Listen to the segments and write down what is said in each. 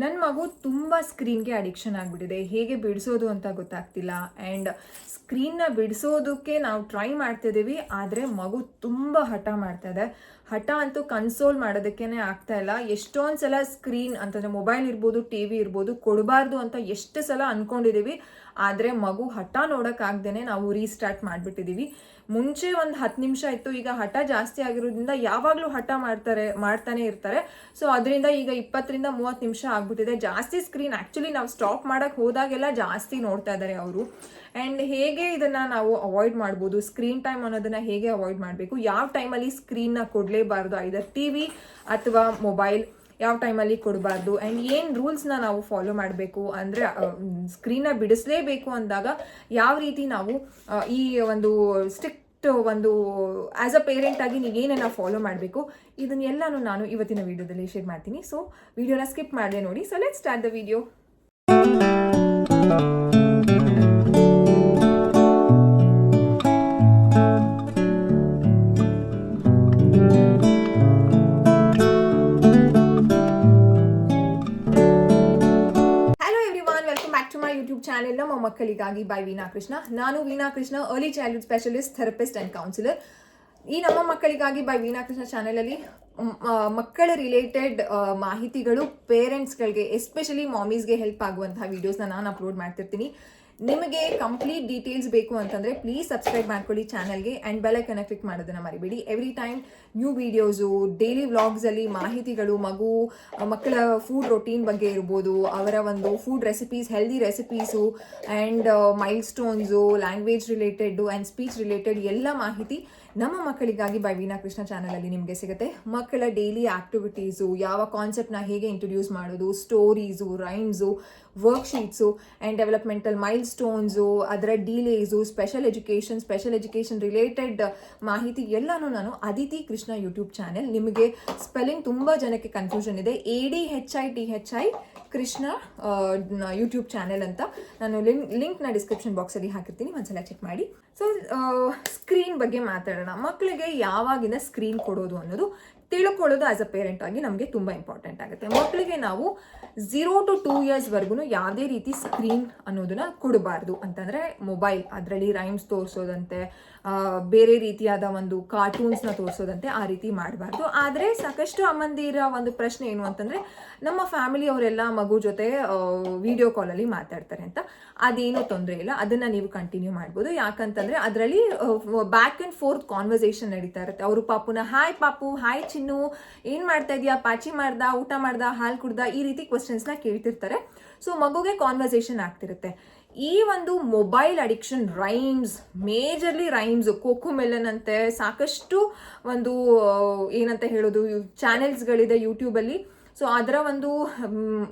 ನನ್ನ ಮಗು ತುಂಬ ಸ್ಕ್ರೀನ್ಗೆ ಅಡಿಕ್ಷನ್ ಆಗಿಬಿಟ್ಟಿದೆ. ಹೇಗೆ ಬಿಡಿಸೋದು ಅಂತ ಗೊತ್ತಾಗ್ತಿಲ್ಲ. ಆ್ಯಂಡ್ ಸ್ಕ್ರೀನ್ನ ಬಿಡಿಸೋದಕ್ಕೆ ನಾವು ಟ್ರೈ ಮಾಡ್ತಿದ್ದೀವಿ, ಆದರೆ ಮಗು ತುಂಬ ಹಠ ಮಾಡ್ತಾ ಇದೆ. ಹಠ ಅಂತೂ ಕನ್ಸೋಲ್ ಮಾಡೋದಕ್ಕೇನೆ ಆಗ್ತಾ ಇಲ್ಲ. ಎಷ್ಟೊಂದು ಸಲ ಸ್ಕ್ರೀನ್ ಅಂತಂದರೆ ಮೊಬೈಲ್ ಇರ್ಬೋದು ಟಿ ವಿ ಇರ್ಬೋದು ಕೊಡಬಾರ್ದು ಅಂತ ಎಷ್ಟು ಸಲ ಅಂದ್ಕೊಂಡಿದ್ದೀವಿ ಆದರೆ ಮಗು ಹಠ ನೋಡೋಕ್ಕಾಗ್ದೇ ನಾವು ರೀಸ್ಟಾರ್ಟ್ ಮಾಡಿಬಿಟ್ಟಿದ್ದೀವಿ ಮುಂಚೆ ಒಂದು ಹತ್ತು ನಿಮಿಷ ಇತ್ತು, ಈಗ ಹಠ ಜಾಸ್ತಿ ಆಗಿರೋದ್ರಿಂದ ಯಾವಾಗಲೂ ಹಠ ಮಾಡ್ತಾರೆ, ಮಾಡ್ತಾನೆ ಇರ್ತಾರೆ. ಸೊ ಅದರಿಂದ ಈಗ ಇಪ್ಪತ್ತರಿಂದ ಮೂವತ್ತು ನಿಮಿಷ ಆಗ್ಬಿಟ್ಟಿದೆ. ಜಾಸ್ತಿ ಸ್ಕ್ರೀನ್ ಆ್ಯಕ್ಚುಲಿ ನಾವು ಸ್ಟಾಪ್ ಮಾಡೋಕ್ಕೆ ಹೋದಾಗೆಲ್ಲ ಜಾಸ್ತಿ ನೋಡ್ತಾ ಇದ್ದಾರೆ ಅವರು. ಆ್ಯಂಡ್ ಹೇಗೆ ಇದನ್ನು ನಾವು ಅವಾಯ್ಡ್ ಮಾಡ್ಬೋದು ಸ್ಕ್ರೀನ್ ಟೈಮ್ ಅನ್ನೋದನ್ನು ಹೇಗೆ ಅವಾಯ್ಡ್ ಮಾಡಬೇಕು, ಯಾವ ಟೈಮಲ್ಲಿ ಸ್ಕ್ರೀನ್ನ ಕೊಡಲೇಬಾರ್ದು ಐದರ್ ಟಿ ವಿ ಅಥವಾ ಮೊಬೈಲ್ ಯಾವ ಟೈಮಲ್ಲಿ ಕೊಡಬಾರ್ದು ಆ್ಯಂಡ್ ಏನು ರೂಲ್ಸ್ನ ನಾವು ಫಾಲೋ ಮಾಡಬೇಕು ಅಂದರೆ ಸ್ಕ್ರೀನ್ನ ಬಿಡಿಸಲೇಬೇಕು ಅಂದಾಗ ಯಾವ ರೀತಿ ನಾವು ಈ ಒಂದು ಸ್ಟ್ರಿಕ್ಟ್ ಒಂದು ಆ್ಯಸ್ ಅ ಪೇರೆಂಟ್ ಆಗಿ ನೀವು ಏನೆಲ್ಲ ಫಾಲೋ ಮಾಡಬೇಕು, ಇದನ್ನೆಲ್ಲನೂ ನಾನು ಇವತ್ತಿನ ವಿಡಿಯೋದಲ್ಲಿ ಶೇರ್ ಮಾಡ್ತೀನಿ. ಸೊ ವಿಡಿಯೋನ ಸ್ಕಿಪ್ ಮಾಡಿದೆ ನೋಡಿ. So let start the video YouTube channel ನಮ್ಮ ಮಕ್ಕಳಿಗಾಗಿ ಬೈ ವೀನಾ ಕೃಷ್ಣ. ನಾನು Veena Krishna early childhood specialist therapist and counsellor ಈ ನಮ್ಮ ಮಕ್ಕಳಿಗಾಗಿ ಬೈ ವೀನಾ ಕೃಷ್ಣ ಚಾನೆಲಲ್ಲಿ ಮಕ್ಕಳ ರಿಲೇಟೆಡ್ ಮಾಹಿತಿಗಳು ಪೇರೆಂಟ್ಸ್ಗಳಿಗೆ ಎಸ್ಪೆಷಲಿ ಮಾಮೀಸ್ಗೆ ಹೆಲ್ಪ್ ಆಗುವಂತಹ ವೀಡಿಯೋಸ್ನ ನಾನು ಅಪ್ಲೋಡ್ ಮಾಡ್ತಿರ್ತೀನಿ. ನಿಮಗೆ ಕಂಪ್ಲೀಟ್ ಡೀಟೇಲ್ಸ್ ಬೇಕು ಅಂತಂದರೆ ಪ್ಲೀಸ್ ಸಬ್ಸ್ಕ್ರೈಬ್ ಮಾಡ್ಕೊಳ್ಳಿ ಚಾನಲ್ಗೆ ಆ್ಯಂಡ್ ಬೆಲೈಕನ್ನ ಕ್ಲಿಕ್ ಮಾಡೋದನ್ನು ಮರಿಬೇಡಿ. Every time new videos daily ವ್ಲಾಗ್ಸಲ್ಲಿ ಮಾಹಿತಿಗಳು, ಮಗು, ಮಕ್ಕಳ ಫುಡ್ ರೊಟೀನ್ ಬಗ್ಗೆ ಇರ್ಬೋದು, ಅವರ ಒಂದು food recipes healthy recipes and milestones language related and speech related ಎಲ್ಲ ಮಾಹಿತಿ ನಮ್ಮ ಮಕ್ಕಳಿಗಾಗಿ ಬೈ ವೀನಾ ಕೃಷ್ಣ ಚಾನಲಲ್ಲಿ ನಿಮಗೆ ಸಿಗುತ್ತೆ. ಮಕ್ಕಳ ಡೈಲಿ ಆ್ಯಕ್ಟಿವಿಟೀಸು ಯಾವ ಕಾನ್ಸೆಪ್ಟ್ನ ಹೇಗೆ ಇಂಟ್ರೊಡ್ಯೂಸ್ ಮಾಡೋದು stories rhymes worksheets and developmental milestones ಅದರ delays special education special education related ಮಾಹಿತಿ ಎಲ್ಲನೂ ನಾನು ಅದಿತಿ ಕೃಷ್ಣ ಯೂಟ್ಯೂಬ್ ಚಾನೆಲ್. ನಿಮಗೆ ಸ್ಪೆಲ್ಲಿಂಗ್ ತುಂಬ ಜನಕ್ಕೆ ಕನ್ಫ್ಯೂಷನ್ ಇದೆ. A D H I T H I Krishna YouTube channel ಅಂತ ನಾನು ಲಿಂಕ್ ಲಿಂಕ್ನ ಡಿಸ್ಕ್ರಿಪ್ಷನ್ ಬಾಕ್ಸಲ್ಲಿ ಹಾಕಿರ್ತೀನಿ. ಒಂದ್ಸಲ ಚೆಕ್ ಮಾಡಿ. ಸೊ ಸ್ಕ್ರೀನ್ ಬಗ್ಗೆ ಮಾತಾಡೋಣ. ಮಕ್ಕಳಿಗೆ ಯಾವಾಗಿಂದ ಸ್ಕ್ರೀನ್ ಕೊಡೋದು ಅನ್ನೋದು ತಿಳ್ಕೊಳ್ಳೋದು ಆಸ್ ಅ ಪೇರೆಂಟ್ ಆಗಿ ನಮಗೆ ತುಂಬ ಇಂಪಾರ್ಟೆಂಟ್ ಆಗುತ್ತೆ. ಮಕ್ಕಳಿಗೆ ನಾವು ಝೀರೋ ಟು ಟೂ ಇಯರ್ಸ್ವರೆಗೂ ಯಾವುದೇ ರೀತಿ ಸ್ಕ್ರೀನ್ ಅನ್ನೋದನ್ನ ಕೊಡಬಾರ್ದು. ಅಂತಂದರೆ ಮೊಬೈಲ್ ಅದರಲ್ಲಿ ರೈಮ್ಸ್ ತೋರಿಸೋದಂತೆ ಬೇರೆ ರೀತಿಯಾದ ಒಂದು ಕಾರ್ಟೂನ್ಸ್ನ ತೋರಿಸೋದಂತೆ ಆ ರೀತಿ ಮಾಡಬಾರ್ದು. ಆದರೆ ಸಾಕಷ್ಟು ಅಮ್ಮಂದಿರ ಒಂದು ಪ್ರಶ್ನೆ ಏನು ಅಂತಂದರೆ, ನಮ್ಮ ಫ್ಯಾಮಿಲಿ ಅವರೆಲ್ಲ ಮಗು ಜೊತೆ ವಿಡಿಯೋ ಕಾಲಲ್ಲಿ ಮಾತಾಡ್ತಾರೆ ಅಂತ. ಅದೇನೂ ತೊಂದರೆ ಇಲ್ಲ. ಅದನ್ನು ನೀವು ಕಂಟಿನ್ಯೂ ಮಾಡ್ಬೋದು. ಯಾಕಂತಂದರೆ ಅದರಲ್ಲಿ ಬ್ಯಾಕ್ ಆ್ಯಂಡ್ ಫೋರ್ತ್ ಕಾನ್ವರ್ಸೇಷನ್ ನಡೀತಾ ಇರುತ್ತೆ. ಅವರು ಪಾಪುನ ಹಾಯ್ ಪಾಪು ಹಾಯ್ ಚಿನ್ನು ಏನು ಮಾಡ್ತಾ ಇದೆಯಾ? ಪಾಚಿ ಮಾಡ್ದ, ಊಟ ಮಾಡ್ದ, ಹಾಲು ಕುಡ್ದ, ಈ ರೀತಿ ಕ್ವಶನ್ಸ್ನ ಕೇಳ್ತಿರ್ತಾರೆ. ಸೊ ಮಗುಗೆ ಕಾನ್ವರ್ಸೇಷನ್ ಆಗ್ತಿರುತ್ತೆ. ಈ ಒಂದು mobile addiction rhymes majorly rhymes CoComelon ಅಂತೆ ಸಾಕಷ್ಟು ಒಂದು, ಏನಂತ ಹೇಳೋದು ಚಾನೆಲ್ಸ್ಗಳಿದೆ ಯೂಟ್ಯೂಬಲ್ಲಿ ಸೊ ಅದರ ಒಂದು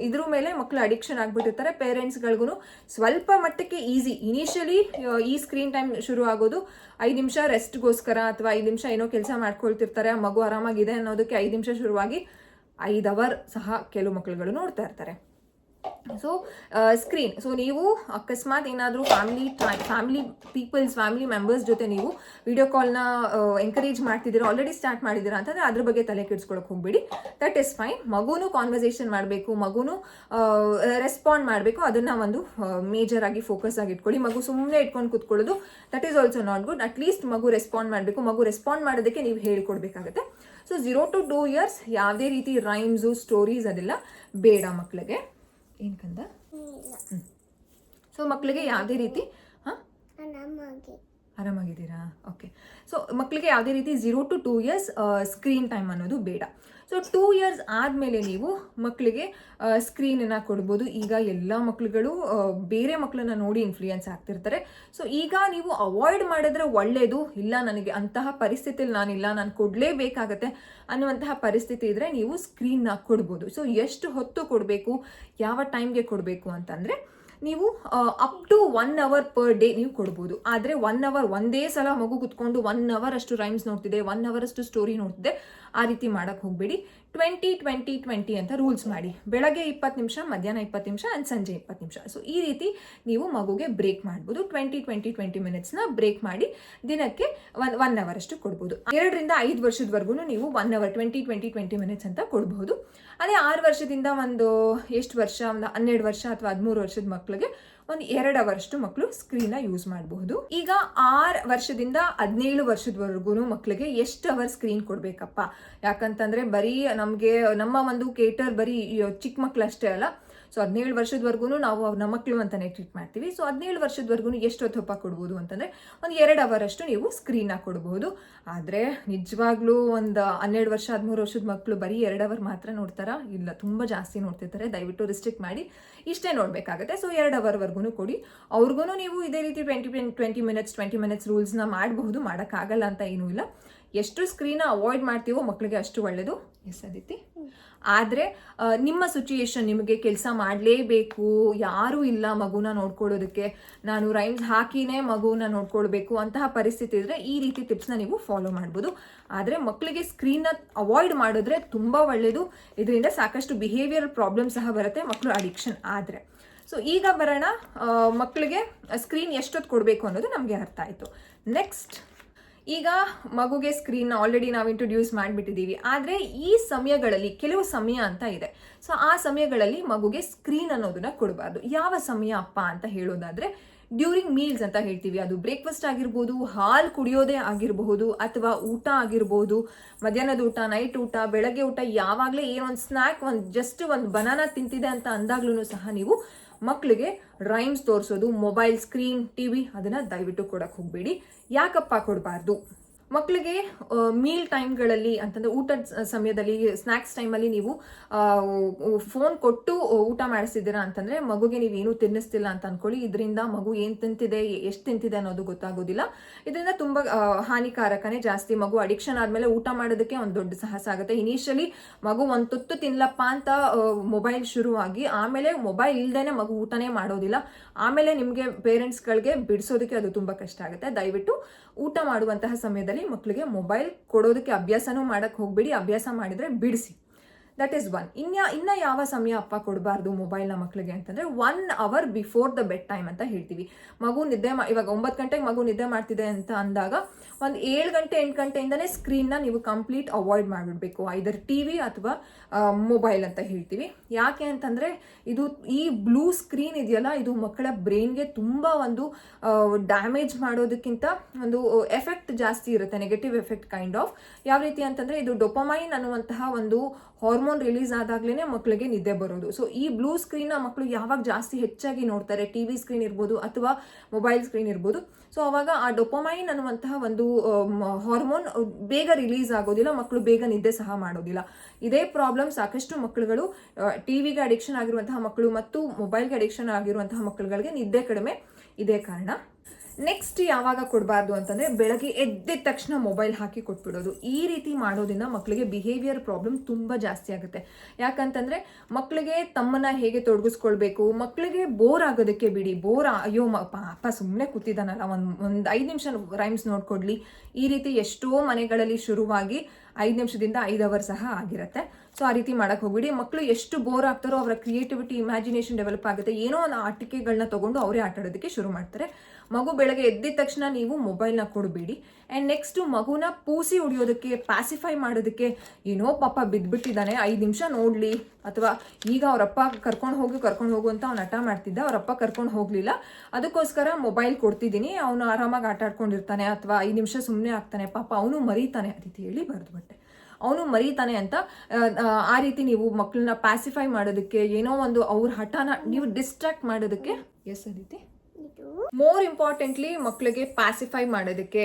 ಇದ್ರ ಮೇಲೆ ಮಕ್ಕಳು ಅಡಿಕ್ಷನ್ ಆಗಿಬಿಟ್ಟಿರ್ತಾರೆ. ಪೇರೆಂಟ್ಸ್ಗಳಿಗೂ ಸ್ವಲ್ಪ ಮಟ್ಟಕ್ಕೆ ಈಸಿ ಇನಿಷಿಯಲಿ ಈ ಸ್ಕ್ರೀನ್ ಟೈಮ್ ಶುರು ಆಗೋದು ಐದು ನಿಮಿಷ ರೆಸ್ಟ್ಗೋಸ್ಕರ ಅಥವಾ ಐದು ನಿಮಿಷ ಏನೋ ಕೆಲಸ ಮಾಡ್ಕೊಳ್ತಿರ್ತಾರೆ ಮಗು ಆರಾಮಾಗಿದೆ ಅನ್ನೋದಕ್ಕೆ ಐದು ನಿಮಿಷ ಶುರುವಾಗಿ ಐದು ಅವರ್ ಸಹ ಕೆಲವು ಮಕ್ಕಳುಗಳು ನೋಡ್ತಾ ಇರ್ತಾರೆ. ಸೊ ಸ್ಕ್ರೀನ್ ಸೊ ನೀವು ಅಕಸ್ಮಾತ್ ಏನಾದರೂ family family peoples family members ಜೊತೆ ನೀವು ವಿಡಿಯೋ ಕಾಲ್ನ ಎನ್ಕರೇಜ್ ಮಾಡ್ತಿದ್ದೀರಾ ಆಲ್ರೆಡಿ ಸ್ಟಾರ್ಟ್ ಮಾಡಿದ್ದೀರಾ ಅಂತಂದರೆ ಅದ್ರ ಬಗ್ಗೆ ತಲೆ ಕೆಡಿಸ್ಕೊಳಕ್ಕೆ ಹೋಗ್ಬೇಡಿ. ದಟ್ ಇಸ್ ಫೈನ್ ಮಗುನೂ ಕಾನ್ವರ್ಸೇಷನ್ ಮಾಡಬೇಕು, ಮಗುನೂ ರೆಸ್ಪಾಂಡ್ ಮಾಡಬೇಕು, ಅದನ್ನು ಒಂದು ಮೇಜರ್ ಆಗಿ ಫೋಕಸ್ ಆಗಿ ಇಟ್ಕೊಳ್ಳಿ. ಮಗು ಸುಮ್ಮನೆ ಇಟ್ಕೊಂಡು ಕೂತ್ಕೊಳ್ಳೋದು that is also not good at least ಮಗು ರೆಸ್ಪಾಂಡ್ ಮಾಡಬೇಕು. ಮಗು ರೆಸ್ಪಾಂಡ್ ಮಾಡೋದಕ್ಕೆ ನೀವು ಹೇಳ್ಕೊಡ್ಬೇಕಾಗತ್ತೆ. So zero to two years ಯಾವುದೇ ರೀತಿ ರೈಮ್ಸು ಸ್ಟೋರೀಸ್ ಅದೆಲ್ಲ, ಬೇಡ ಮಕ್ಕಳಿಗೆ ಏನು ಕಂದ ಸೊ ಮಕ್ಕಳಿಗೆ ಯಾವುದೇ ರೀತಿ ಹಾಂ? ಆರಾಮಾಗಿದ್ದೀರಾ? ಓಕೆ ಸೊ ಮಕ್ಕಳಿಗೆ ಯಾವುದೇ ರೀತಿ zero to two years screen time ಅನ್ನೋದು ಬೇಡ. ಸೊ ಟೂ ಇಯರ್ಸ್ ಆದಮೇಲೆ ನೀವು ಮಕ್ಕಳಿಗೆ ಸ್ಕ್ರೀನನ್ನು ಕೊಡ್ಬೋದು. ಈಗ ಎಲ್ಲ ಮಕ್ಕಳುಗಳು ಬೇರೆ ಮಕ್ಕಳನ್ನ ನೋಡಿ ಇನ್ಫ್ಲೂಯೆನ್ಸ್ ಆಗ್ತಿರ್ತಾರೆ. ಸೊ ಈಗ ನೀವು ಅವಾಯ್ಡ್ ಮಾಡಿದ್ರೆ ಒಳ್ಳೆಯದು ಇಲ್ಲ, ನನಗೆ ಅಂತಹ ಪರಿಸ್ಥಿತಿಯಲ್ಲಿ ನಾನಿಲ್ಲ, ನಾನು ಕೊಡಲೇಬೇಕಾಗತ್ತೆ ಅನ್ನುವಂತಹ ಪರಿಸ್ಥಿತಿ ಇದ್ದರೆ ನೀವು ಸ್ಕ್ರೀನ್ನ ಕೊಡ್ಬೋದು. ಸೊ ಎಷ್ಟು ಹೊತ್ತು ಕೊಡಬೇಕು? ಯಾವ ಟೈಮ್ಗೆ ಕೊಡಬೇಕು ಅಂತಂದರೆ ನೀವು up to one hour per day ನೀವು ಕೊಡ್ಬೋದು. ಆದರೆ ಒನ್ ಅವರ್ ಒಂದೇ ಸಲ ಮಗು ಕುತ್ಕೊಂಡು ಒನ್ ಅವರ್ ಅಷ್ಟು ರೈಮ್ಸ್ ನೋಡ್ತಿದೆ ಒನ್ ಅವರ್ ಅಷ್ಟು ಸ್ಟೋರಿ ನೋಡ್ತಿದೆ, ಆ ರೀತಿ ಮಾಡೋಕ್ಕೆ ಹೋಗಬೇಡಿ. ಟ್ವೆಂಟಿ ಟ್ವೆಂಟಿ ಟ್ವೆಂಟಿ ಅಂತ ರೂಲ್ಸ್ ಮಾಡಿ. ಬೆಳಗ್ಗೆ ಇಪ್ಪತ್ತು ನಿಮಿಷ, ಮಧ್ಯಾಹ್ನ ಇಪ್ಪತ್ತು ನಿಮಿಷ ಆ್ಯಂಡ್ ಸಂಜೆ ಇಪ್ಪತ್ತು ನಿಮಿಷ. ಸೊ ಈ ರೀತಿ ನೀವು ಮಗುಗೆ ಬ್ರೇಕ್ ಮಾಡ್ಬೋದು. ಟ್ವೆಂಟಿ ಟ್ವೆಂಟಿ ಟ್ವೆಂಟಿ ಮಿನಿಟ್ಸ್ನ ಬ್ರೇಕ್ ಮಾಡಿ ದಿನಕ್ಕೆ ಒನ್ ಒನ್ ಅವರ್ ಅಷ್ಟು ಕೊಡ್ಬೋದು. ಎರಡರಿಂದ ಐದು ವರ್ಷದವರೆಗೂ ನೀವು one hour twenty twenty twenty minutes ಅಂತ ಕೊಡ್ಬೋದು. ಅದೇ ಆರು ವರ್ಷದಿಂದ ಒಂದು ಎಷ್ಟು ವರ್ಷ, ಒಂದು ಹನ್ನೆರಡು ವರ್ಷ ಅಥವಾ ಹದಿಮೂರು ವರ್ಷದ ಮಕ್ಕಳಿಗೆ ಒಂದು ಎರಡು ಅವರ್ಷ್ಟು ಮಕ್ಕಳು ಸ್ಕ್ರೀನ್ ಯೂಸ್ ಮಾಡಬಹುದು. ಈಗ ಆರ್ ವರ್ಷದಿಂದ ಹದಿನೇಳು ವರ್ಷದವರೆಗೂ ಮಕ್ಕಳಿಗೆ ಎಷ್ಟು ಅವರ್ ಸ್ಕ್ರೀನ್ ಕೊಡಬೇಕಪ್ಪ? ಯಾಕಂತಂದ್ರೆ ಬರೀ ನಮಗೆ ನಮ್ಮ ಒಂದು ಕೇಟರ್ ಬರೀ ಚಿಕ್ಕ ಮಕ್ಕಳಷ್ಟೇ ಅಲ್ಲ ಸೊ ಹದಿನೇಳು ವರ್ಷದವರೆಗೂ ನಾವು ಅವ್ರನ್ನ ಮಕ್ಕಳು ಅಂತಲೇ ಟ್ರೀಟ್ ಮಾಡ್ತೀವಿ. ಸೊ ಹದಿನೇಳು ವರ್ಷದವರೆಗೂ ಎಷ್ಟು ಹೊತ್ತಪ್ಪ ಕೊಡ್ಬೋದು ಅಂತಂದರೆ ಒಂದು ಎರಡು ಅವರಷ್ಟು ನೀವು ಸ್ಕ್ರೀನ್ನ ಕೊಡಬಹುದು ಆದರೆ ನಿಜವಾಗ್ಲೂ ಒಂದು ಹನ್ನೆರಡು ವರ್ಷ, ಹದಿಮೂರು ವರ್ಷದ ಮಕ್ಕಳು ಬರೀ ಎರಡು ಅವರ್ ಮಾತ್ರ ನೋಡ್ತಾರಾ? ಇಲ್ಲ, ತುಂಬ ಜಾಸ್ತಿ ನೋಡ್ತಿರ್ತಾರೆ. ದಯವಿಟ್ಟು ರಿಸ್ಟ್ರಿಕ್ಟ್ ಮಾಡಿ ಇಷ್ಟೇ ನೋಡಬೇಕಾಗುತ್ತೆ. ಸೊ ಎರಡು ಅವರ್ವರೆಗೂ ಕೊಡಿ. ಅವ್ರಿಗೂ ನೀವು ಇದೇ ರೀತಿ twenty twenty minutes twenty minutes ರೂಲ್ಸ್ನ ಮಾಡಬಹುದು. ಮಾಡೋಕ್ಕಾಗಲ್ಲ ಅಂತ ಏನೂ ಇಲ್ಲ. ಎಷ್ಟು ಸ್ಕ್ರೀನ ಅವಾಯ್ಡ್ ಮಾಡ್ತೀವೋ ಮಕ್ಕಳಿಗೆ ಅಷ್ಟು ಒಳ್ಳೆಯದು ಎಸ್ ಅದಿತಿ ಆದರೆ ನಿಮ್ಮ ಸಿಚುಯೇಷನ್ ನಿಮಗೆ ಕೆಲಸ ಮಾಡಲೇಬೇಕು. ಯಾರೂ ಇಲ್ಲ ಮಗುನ ನೋಡ್ಕೊಳ್ಳೋದಕ್ಕೆ. ನಾನು ರೈಮ್ಸ್ ಹಾಕಿನೇ ಮಗುನ ನೋಡ್ಕೊಳ್ಬೇಕು ಅಂತಹ ಪರಿಸ್ಥಿತಿ ಇದ್ದರೆ ಈ ರೀತಿ ಟಿಪ್ಸ್ನ ನೀವು ಫಾಲೋ ಮಾಡ್ಬೋದು. ಆದರೆ ಮಕ್ಕಳಿಗೆ ಸ್ಕ್ರೀನ್ನ ಅವಾಯ್ಡ್ ಮಾಡಿದ್ರೆ ತುಂಬ ಒಳ್ಳೆಯದು ಇದರಿಂದ ಸಾಕಷ್ಟು ಬಿಹೇವಿಯರ್ ಪ್ರಾಬ್ಲಮ್ ಸಹ ಬರುತ್ತೆ ಮಕ್ಕಳು ಅಡಿಕ್ಷನ್ ಆದರೆ. ಸೊ ಈಗ ಬರೋಣ ಮಕ್ಕಳಿಗೆ ಸ್ಕ್ರೀನ್ ಎಷ್ಟೊತ್ತು ಕೊಡಬೇಕು ಅನ್ನೋದು ನಮಗೆ ಅರ್ಥ ಆಯಿತು. ನೆಕ್ಸ್ಟ್ ಈಗ ಮಗುಗೆ ಸ್ಕ್ರೀನ್ ಆಲ್ರೆಡಿ ನಾವು ಇಂಟ್ರೊಡ್ಯೂಸ್ ಮಾಡಿಬಿಟ್ಟಿದ್ದೀವಿ. ಆದರೆ ಈ ಸಮಯಗಳಲ್ಲಿ ಕೆಲವು ಸಮಯ ಅಂತ ಇದೆ. ಸೊ ಆ ಸಮಯಗಳಲ್ಲಿ ಮಗುಗೆ ಸ್ಕ್ರೀನ್ ಅನ್ನೋದನ್ನ ಕೊಡಬಾರ್ದು. ಯಾವ ಸಮಯ ಅಪ್ಪ ಅಂತ ಹೇಳೋದಾದ್ರೆ ಡ್ಯೂರಿಂಗ್ ಮೀಲ್ಸ್ ಅಂತ ಹೇಳ್ತೀವಿ. ಅದು ಬ್ರೇಕ್ಫಾಸ್ಟ್ ಆಗಿರ್ಬೋದು, ಹಾಲು ಕುಡಿಯೋದೇ ಆಗಿರಬಹುದು, ಅಥವಾ ಊಟ ಆಗಿರ್ಬೋದು. ಮಧ್ಯಾಹ್ನದ ಊಟ ನೈಟ್ ಊಟ, ಬೆಳಗ್ಗೆ ಊಟ, ಯಾವಾಗಲೇ ಏನೊಂದು ಸ್ನ್ಯಾಕ್ ಒಂದು ಜಸ್ಟ್ ಒಂದು ಬನಾನ ತಿಂತಿದೆ ಅಂತ ಅಂದಾಗ್ಲೂ ಸಹ ನೀವು ಮಕ್ಕಳಿಗೆ ರೈಮ್ಸ್ ತೋರಿಸೋದು ಮೊಬೈಲ್ ಸ್ಕ್ರೀನ್ ಟಿ ವಿ ಅದನ್ನು ದಯವಿಟ್ಟು ಕೊಡೋಕೆ ಹೋಗಬೇಡಿ. ಯಾಕಪ್ಪ ಕೊಡಬಾರ್ದು? ಮಕ್ಕಳಿಗೆ ಮೀಲ್ ಟೈಮ್ಗಳಲ್ಲಿ ಅಂತಂದ್ರೆ ಊಟದ ಸಮಯದಲ್ಲಿ ಸ್ನ್ಯಾಕ್ಸ್ ಟೈಮಲ್ಲಿ ನೀವು ಫೋನ್ ಕೊಟ್ಟು ಊಟ ಮಾಡಿಸಿದ್ದೀರಾ ಅಂತಂದ್ರೆ ಮಗುಗೆ ನೀವೇನು ತಿನ್ನಿಸ್ತಿಲ್ಲ ಅಂತ ಅನ್ಕೊಳ್ಳಿ. ಇದರಿಂದ ಮಗು ಏನು ತಿಂತಿದೆ, ಎಷ್ಟು ತಿಂತಿದೆ ಅನ್ನೋದು ಗೊತ್ತಾಗೋದಿಲ್ಲ. ಇದರಿಂದ ತುಂಬ ಹಾನಿಕಾರಕನೇ ಜಾಸ್ತಿ. ಮಗು ಅಡಿಕ್ಷನ್ ಆದಮೇಲೆ ಊಟ ಮಾಡೋದಕ್ಕೆ ಒಂದು ದೊಡ್ಡ ಸಾಹಸ ಆಗುತ್ತೆ. ಇನಿಷಿಯಲಿ ಮಗು ಒಂದು ತುತ್ತು ತಿನ್ಲಪ್ಪ ಅಂತ ಮೊಬೈಲ್ ಶುರುವಾಗಿ, ಆಮೇಲೆ ಮೊಬೈಲ್ ಇಲ್ದೇನೆ ಮಗು ಊಟನೇ ಮಾಡೋದಿಲ್ಲ. ಆಮೇಲೆ ನಿಮಗೆ ಪೇರೆಂಟ್ಸ್ಗಳಿಗೆ ಬಿಡಿಸೋದಕ್ಕೆ ಅದು ತುಂಬ ಕಷ್ಟ ಆಗುತ್ತೆ. ದಯವಿಟ್ಟು ಊಟ ಮಾಡುವಂತಹ ಸಮಯದಲ್ಲಿ ಮಕ್ಕಳಿಗೆ ಮೊಬೈಲ್ ಕೊಡೋದಕ್ಕೆ ಅಭ್ಯಾಸನೂ ಮಾಡಕ್ಕೆ ಹೋಗಬೇಡಿ ಅಭ್ಯಾಸ ಮಾಡಿದರೆ ಬಿಡಿಸಿ. ದಟ್ ಈಸ್ ಒನ್ ಇನ್ಯಾ, ಇನ್ನ ಯಾವ ಸಮಯ ಅಪ್ಪ ಕೊಡಬಾರ್ದು ಮೊಬೈಲ್ನ ಮಕ್ಕಳಿಗೆ ಅಂತಂದರೆ one hour before the bed time ಅಂತ ಹೇಳ್ತೀವಿ. ಮಗು ನಿದ್ದೆ ಮಾ, ಇವಾಗ ಒಂಬತ್ತು ಗಂಟೆಗೆ ಮಗು ನಿದ್ದೆ ಮಾಡ್ತಿದೆ ಅಂತ ಅಂದಾಗ ಒಂದು ಏಳು ಗಂಟೆ, ಎಂಟು ಗಂಟೆಯಿಂದನೇ ಸ್ಕ್ರೀನ್ನ ನೀವು ಕಂಪ್ಲೀಟ್ ಅವಾಯ್ಡ್ ಮಾಡಿಬಿಡ್ಬೇಕು. ಐದರ್ ಟಿ ವಿ ಅಥವಾ ಮೊಬೈಲ್ ಅಂತ ಹೇಳ್ತೀವಿ. ಯಾಕೆ ಅಂತಂದರೆ ಇದು ಈ ಬ್ಲೂ ಸ್ಕ್ರೀನ್ ಇದೆಯಲ್ಲ, ಇದು ಮಕ್ಕಳ ಬ್ರೈನ್ಗೆ ತುಂಬ ಒಂದು ಡ್ಯಾಮೇಜ್ ಮಾಡೋದಕ್ಕಿಂತ ಒಂದು ಎಫೆಕ್ಟ್ ಜಾಸ್ತಿ ಇರುತ್ತೆ ನೆಗೆಟಿವ್ ಎಫೆಕ್ಟ್ ಕೈಂಡ್ ಆಫ್ ಯಾವ ರೀತಿ ಅಂತಂದರೆ ಇದು ಡೊಪಮೈನ್ ಅನ್ನುವಂತಹ ಒಂದು ಹಾರ್ಮೋನ್ ರಿಲೀಸ್ ಆದಾಗ್ಲೇ ಮಕ್ಕಳಿಗೆ ನಿದ್ದೆ ಬರೋದು. ಸೊ ಈ ಬ್ಲೂ ಸ್ಕ್ರೀನ್ನ ಮಕ್ಕಳು ಯಾವಾಗ ಜಾಸ್ತಿ ಹೆಚ್ಚಾಗಿ ನೋಡ್ತಾರೆ? ಟಿ ವಿ ಸ್ಕ್ರೀನ್ ಇರ್ಬೋದು ಅಥವಾ ಮೊಬೈಲ್ ಸ್ಕ್ರೀನ್ ಇರ್ಬೋದು. ಸೊ ಅವಾಗ ಆ ಡೊಪೊಮೈನ್ ಅನ್ನುವಂತಹ ಒಂದು ಹಾರ್ಮೋನ್ ಬೇಗ ರಿಲೀಸ್ ಆಗೋದಿಲ್ಲ ಮಕ್ಕಳು ಬೇಗ ನಿದ್ದೆ ಸಹ ಮಾಡೋದಿಲ್ಲ. ಇದೇ ಪ್ರಾಬ್ಲಮ್ ಸಾಕಷ್ಟು ಮಕ್ಕಳುಗಳು ಟಿ ವಿಗೆ ಅಡಿಕ್ಷನ್ ಆಗಿರುವಂತಹ ಮಕ್ಕಳು ಮತ್ತು ಮೊಬೈಲ್ಗೆ ಅಡಿಕ್ಷನ್ ಆಗಿರುವಂತಹ ಮಕ್ಕಳುಗಳಿಗೆ ನಿದ್ದೆ ಕಡಿಮೆ. ಇದೇ ಕಾರಣ. ನೆಕ್ಸ್ಟ್ ಯಾವಾಗ ಕೊಡಬಾರ್ದು ಅಂತಂದ್ರೆ ಬೆಳಗ್ಗೆ ಎದ್ದಿದ ತಕ್ಷಣ ಮೊಬೈಲ್ ಹಾಕಿ ಕೊಟ್ಬಿಡೋದು. ಈ ರೀತಿ ಮಾಡೋದ್ರಿಂದ ಮಕ್ಕಳಿಗೆ ಬಿಹೇವಿಯರ್ ಪ್ರಾಬ್ಲಮ್ ತುಂಬ ಜಾಸ್ತಿ ಆಗುತ್ತೆ. ಯಾಕಂತಂದ್ರೆ ಮಕ್ಕಳಿಗೆ ತಮ್ಮನ್ನ ಹೇಗೆ ತೊಡಗಿಸ್ಕೊಳ್ಬೇಕು ಮಕ್ಕಳಿಗೆ ಬೋರ್ ಆಗೋದಕ್ಕೆ ಬಿಡಿ. ಬೋರ್ ಅಯ್ಯೋ ಅಪ್ಪ ಪಾಪ ಸುಮ್ಮನೆ ಕೂತಿದ್ದಾನಲ್ಲ, ಒಂದು ಒಂದು ಐದು ನಿಮಿಷ ರೈಮ್ಸ್ ನೋಡ್ಕೊಡ್ಲಿ. ಈ ರೀತಿ ಎಷ್ಟೋ ಮನೆಗಳಲ್ಲಿ ಶುರುವಾಗಿ ಐದು ನಿಮಿಷದಿಂದ ಐದು ಅವರ್ ಸಹ ಆಗಿರುತ್ತೆ. ಸೊ ಆ ರೀತಿ ಮಾಡಕ್ ಹೋಗ್ಬಿಡಿ. ಮಕ್ಕಳು ಎಷ್ಟು ಬೋರ್ ಆಗ್ತಾರೋ ಅವರ ಕ್ರಿಯೇಟಿವಿಟಿ ಇಮ್ಯಾಜಿನೇಷನ್ ಡೆವಲಪ್ ಆಗುತ್ತೆ. ಏನೋ ಒಂದು ಆಟಿಕೆಗಳನ್ನ ತಗೊಂಡು ಅವರೇ ಆಟ ಆಡೋದಕ್ಕೆ ಶುರು ಮಾಡ್ತಾರೆ. ಮಗು ಬೆಳಗ್ಗೆ ಎದ್ದಿದ ತಕ್ಷಣ ನೀವು ಮೊಬೈಲ್ನ ಕೊಡಬೇಡಿ. ಆ್ಯಂಡ್ ನೆಕ್ಸ್ಟ್ ಮಗುನ ಪೂಸಿ ಹೊಡಿಯೋದಕ್ಕೆ ಪ್ಯಾಸಿಫೈ ಮಾಡೋದಕ್ಕೆ ಏನೋ ಪಾಪ ಬಿದ್ದುಬಿಟ್ಟಿದ್ದಾನೆ ಐದು ನಿಮಿಷ ನೋಡಲಿ. ಅಥವಾ ಈಗ ಅವರಪ್ಪ ಕರ್ಕೊಂಡು ಹೋಗಿ, ಕರ್ಕೊಂಡು ಹೋಗು ಅಂತ ಅವ್ನು ಹಠ ಮಾಡ್ತಿದ್ದ. ಅವರಪ್ಪ ಕರ್ಕೊಂಡು ಹೋಗಲಿಲ್ಲ. ಅದಕ್ಕೋಸ್ಕರ ಮೊಬೈಲ್ ಕೊಡ್ತಿದ್ದೀನಿ. ಅವನು ಆರಾಮಾಗಿ ಆಟ ಆಡ್ಕೊಂಡಿರ್ತಾನೆ. ಅಥವಾ ಐದು ನಿಮಿಷ ಸುಮ್ಮನೆ ಆಗ್ತಾನೆ. ಪಾಪ ಅವನು ಮರೀತಾನೆ. ರೀತಿ ಹೇಳಿ ಬರೆದು ಬಿಟ್ಟೆ. ಅವನು ಮರೀತಾನೆ ಅಂತ ಆ, ರೀತಿ ನೀವು ಮಕ್ಕಳನ್ನ ಪ್ಯಾಸಿಫೈ ಮಾಡೋದಕ್ಕೆ ಏನೋ ಒಂದು ಅವ್ರ ಹಠನ ನೀವು ಡಿಸ್ಟ್ರಾಕ್ಟ್ ಮಾಡೋದಕ್ಕೆ ಎಸ್ ಅದಿತಿ? ಮೋರ್ ಇಂಪಾರ್ಟೆಂಟ್ಲಿ ಮಕ್ಕಳಿಗೆ ಪ್ಯಾಸಿಫೈ ಮಾಡೋದಕ್ಕೆ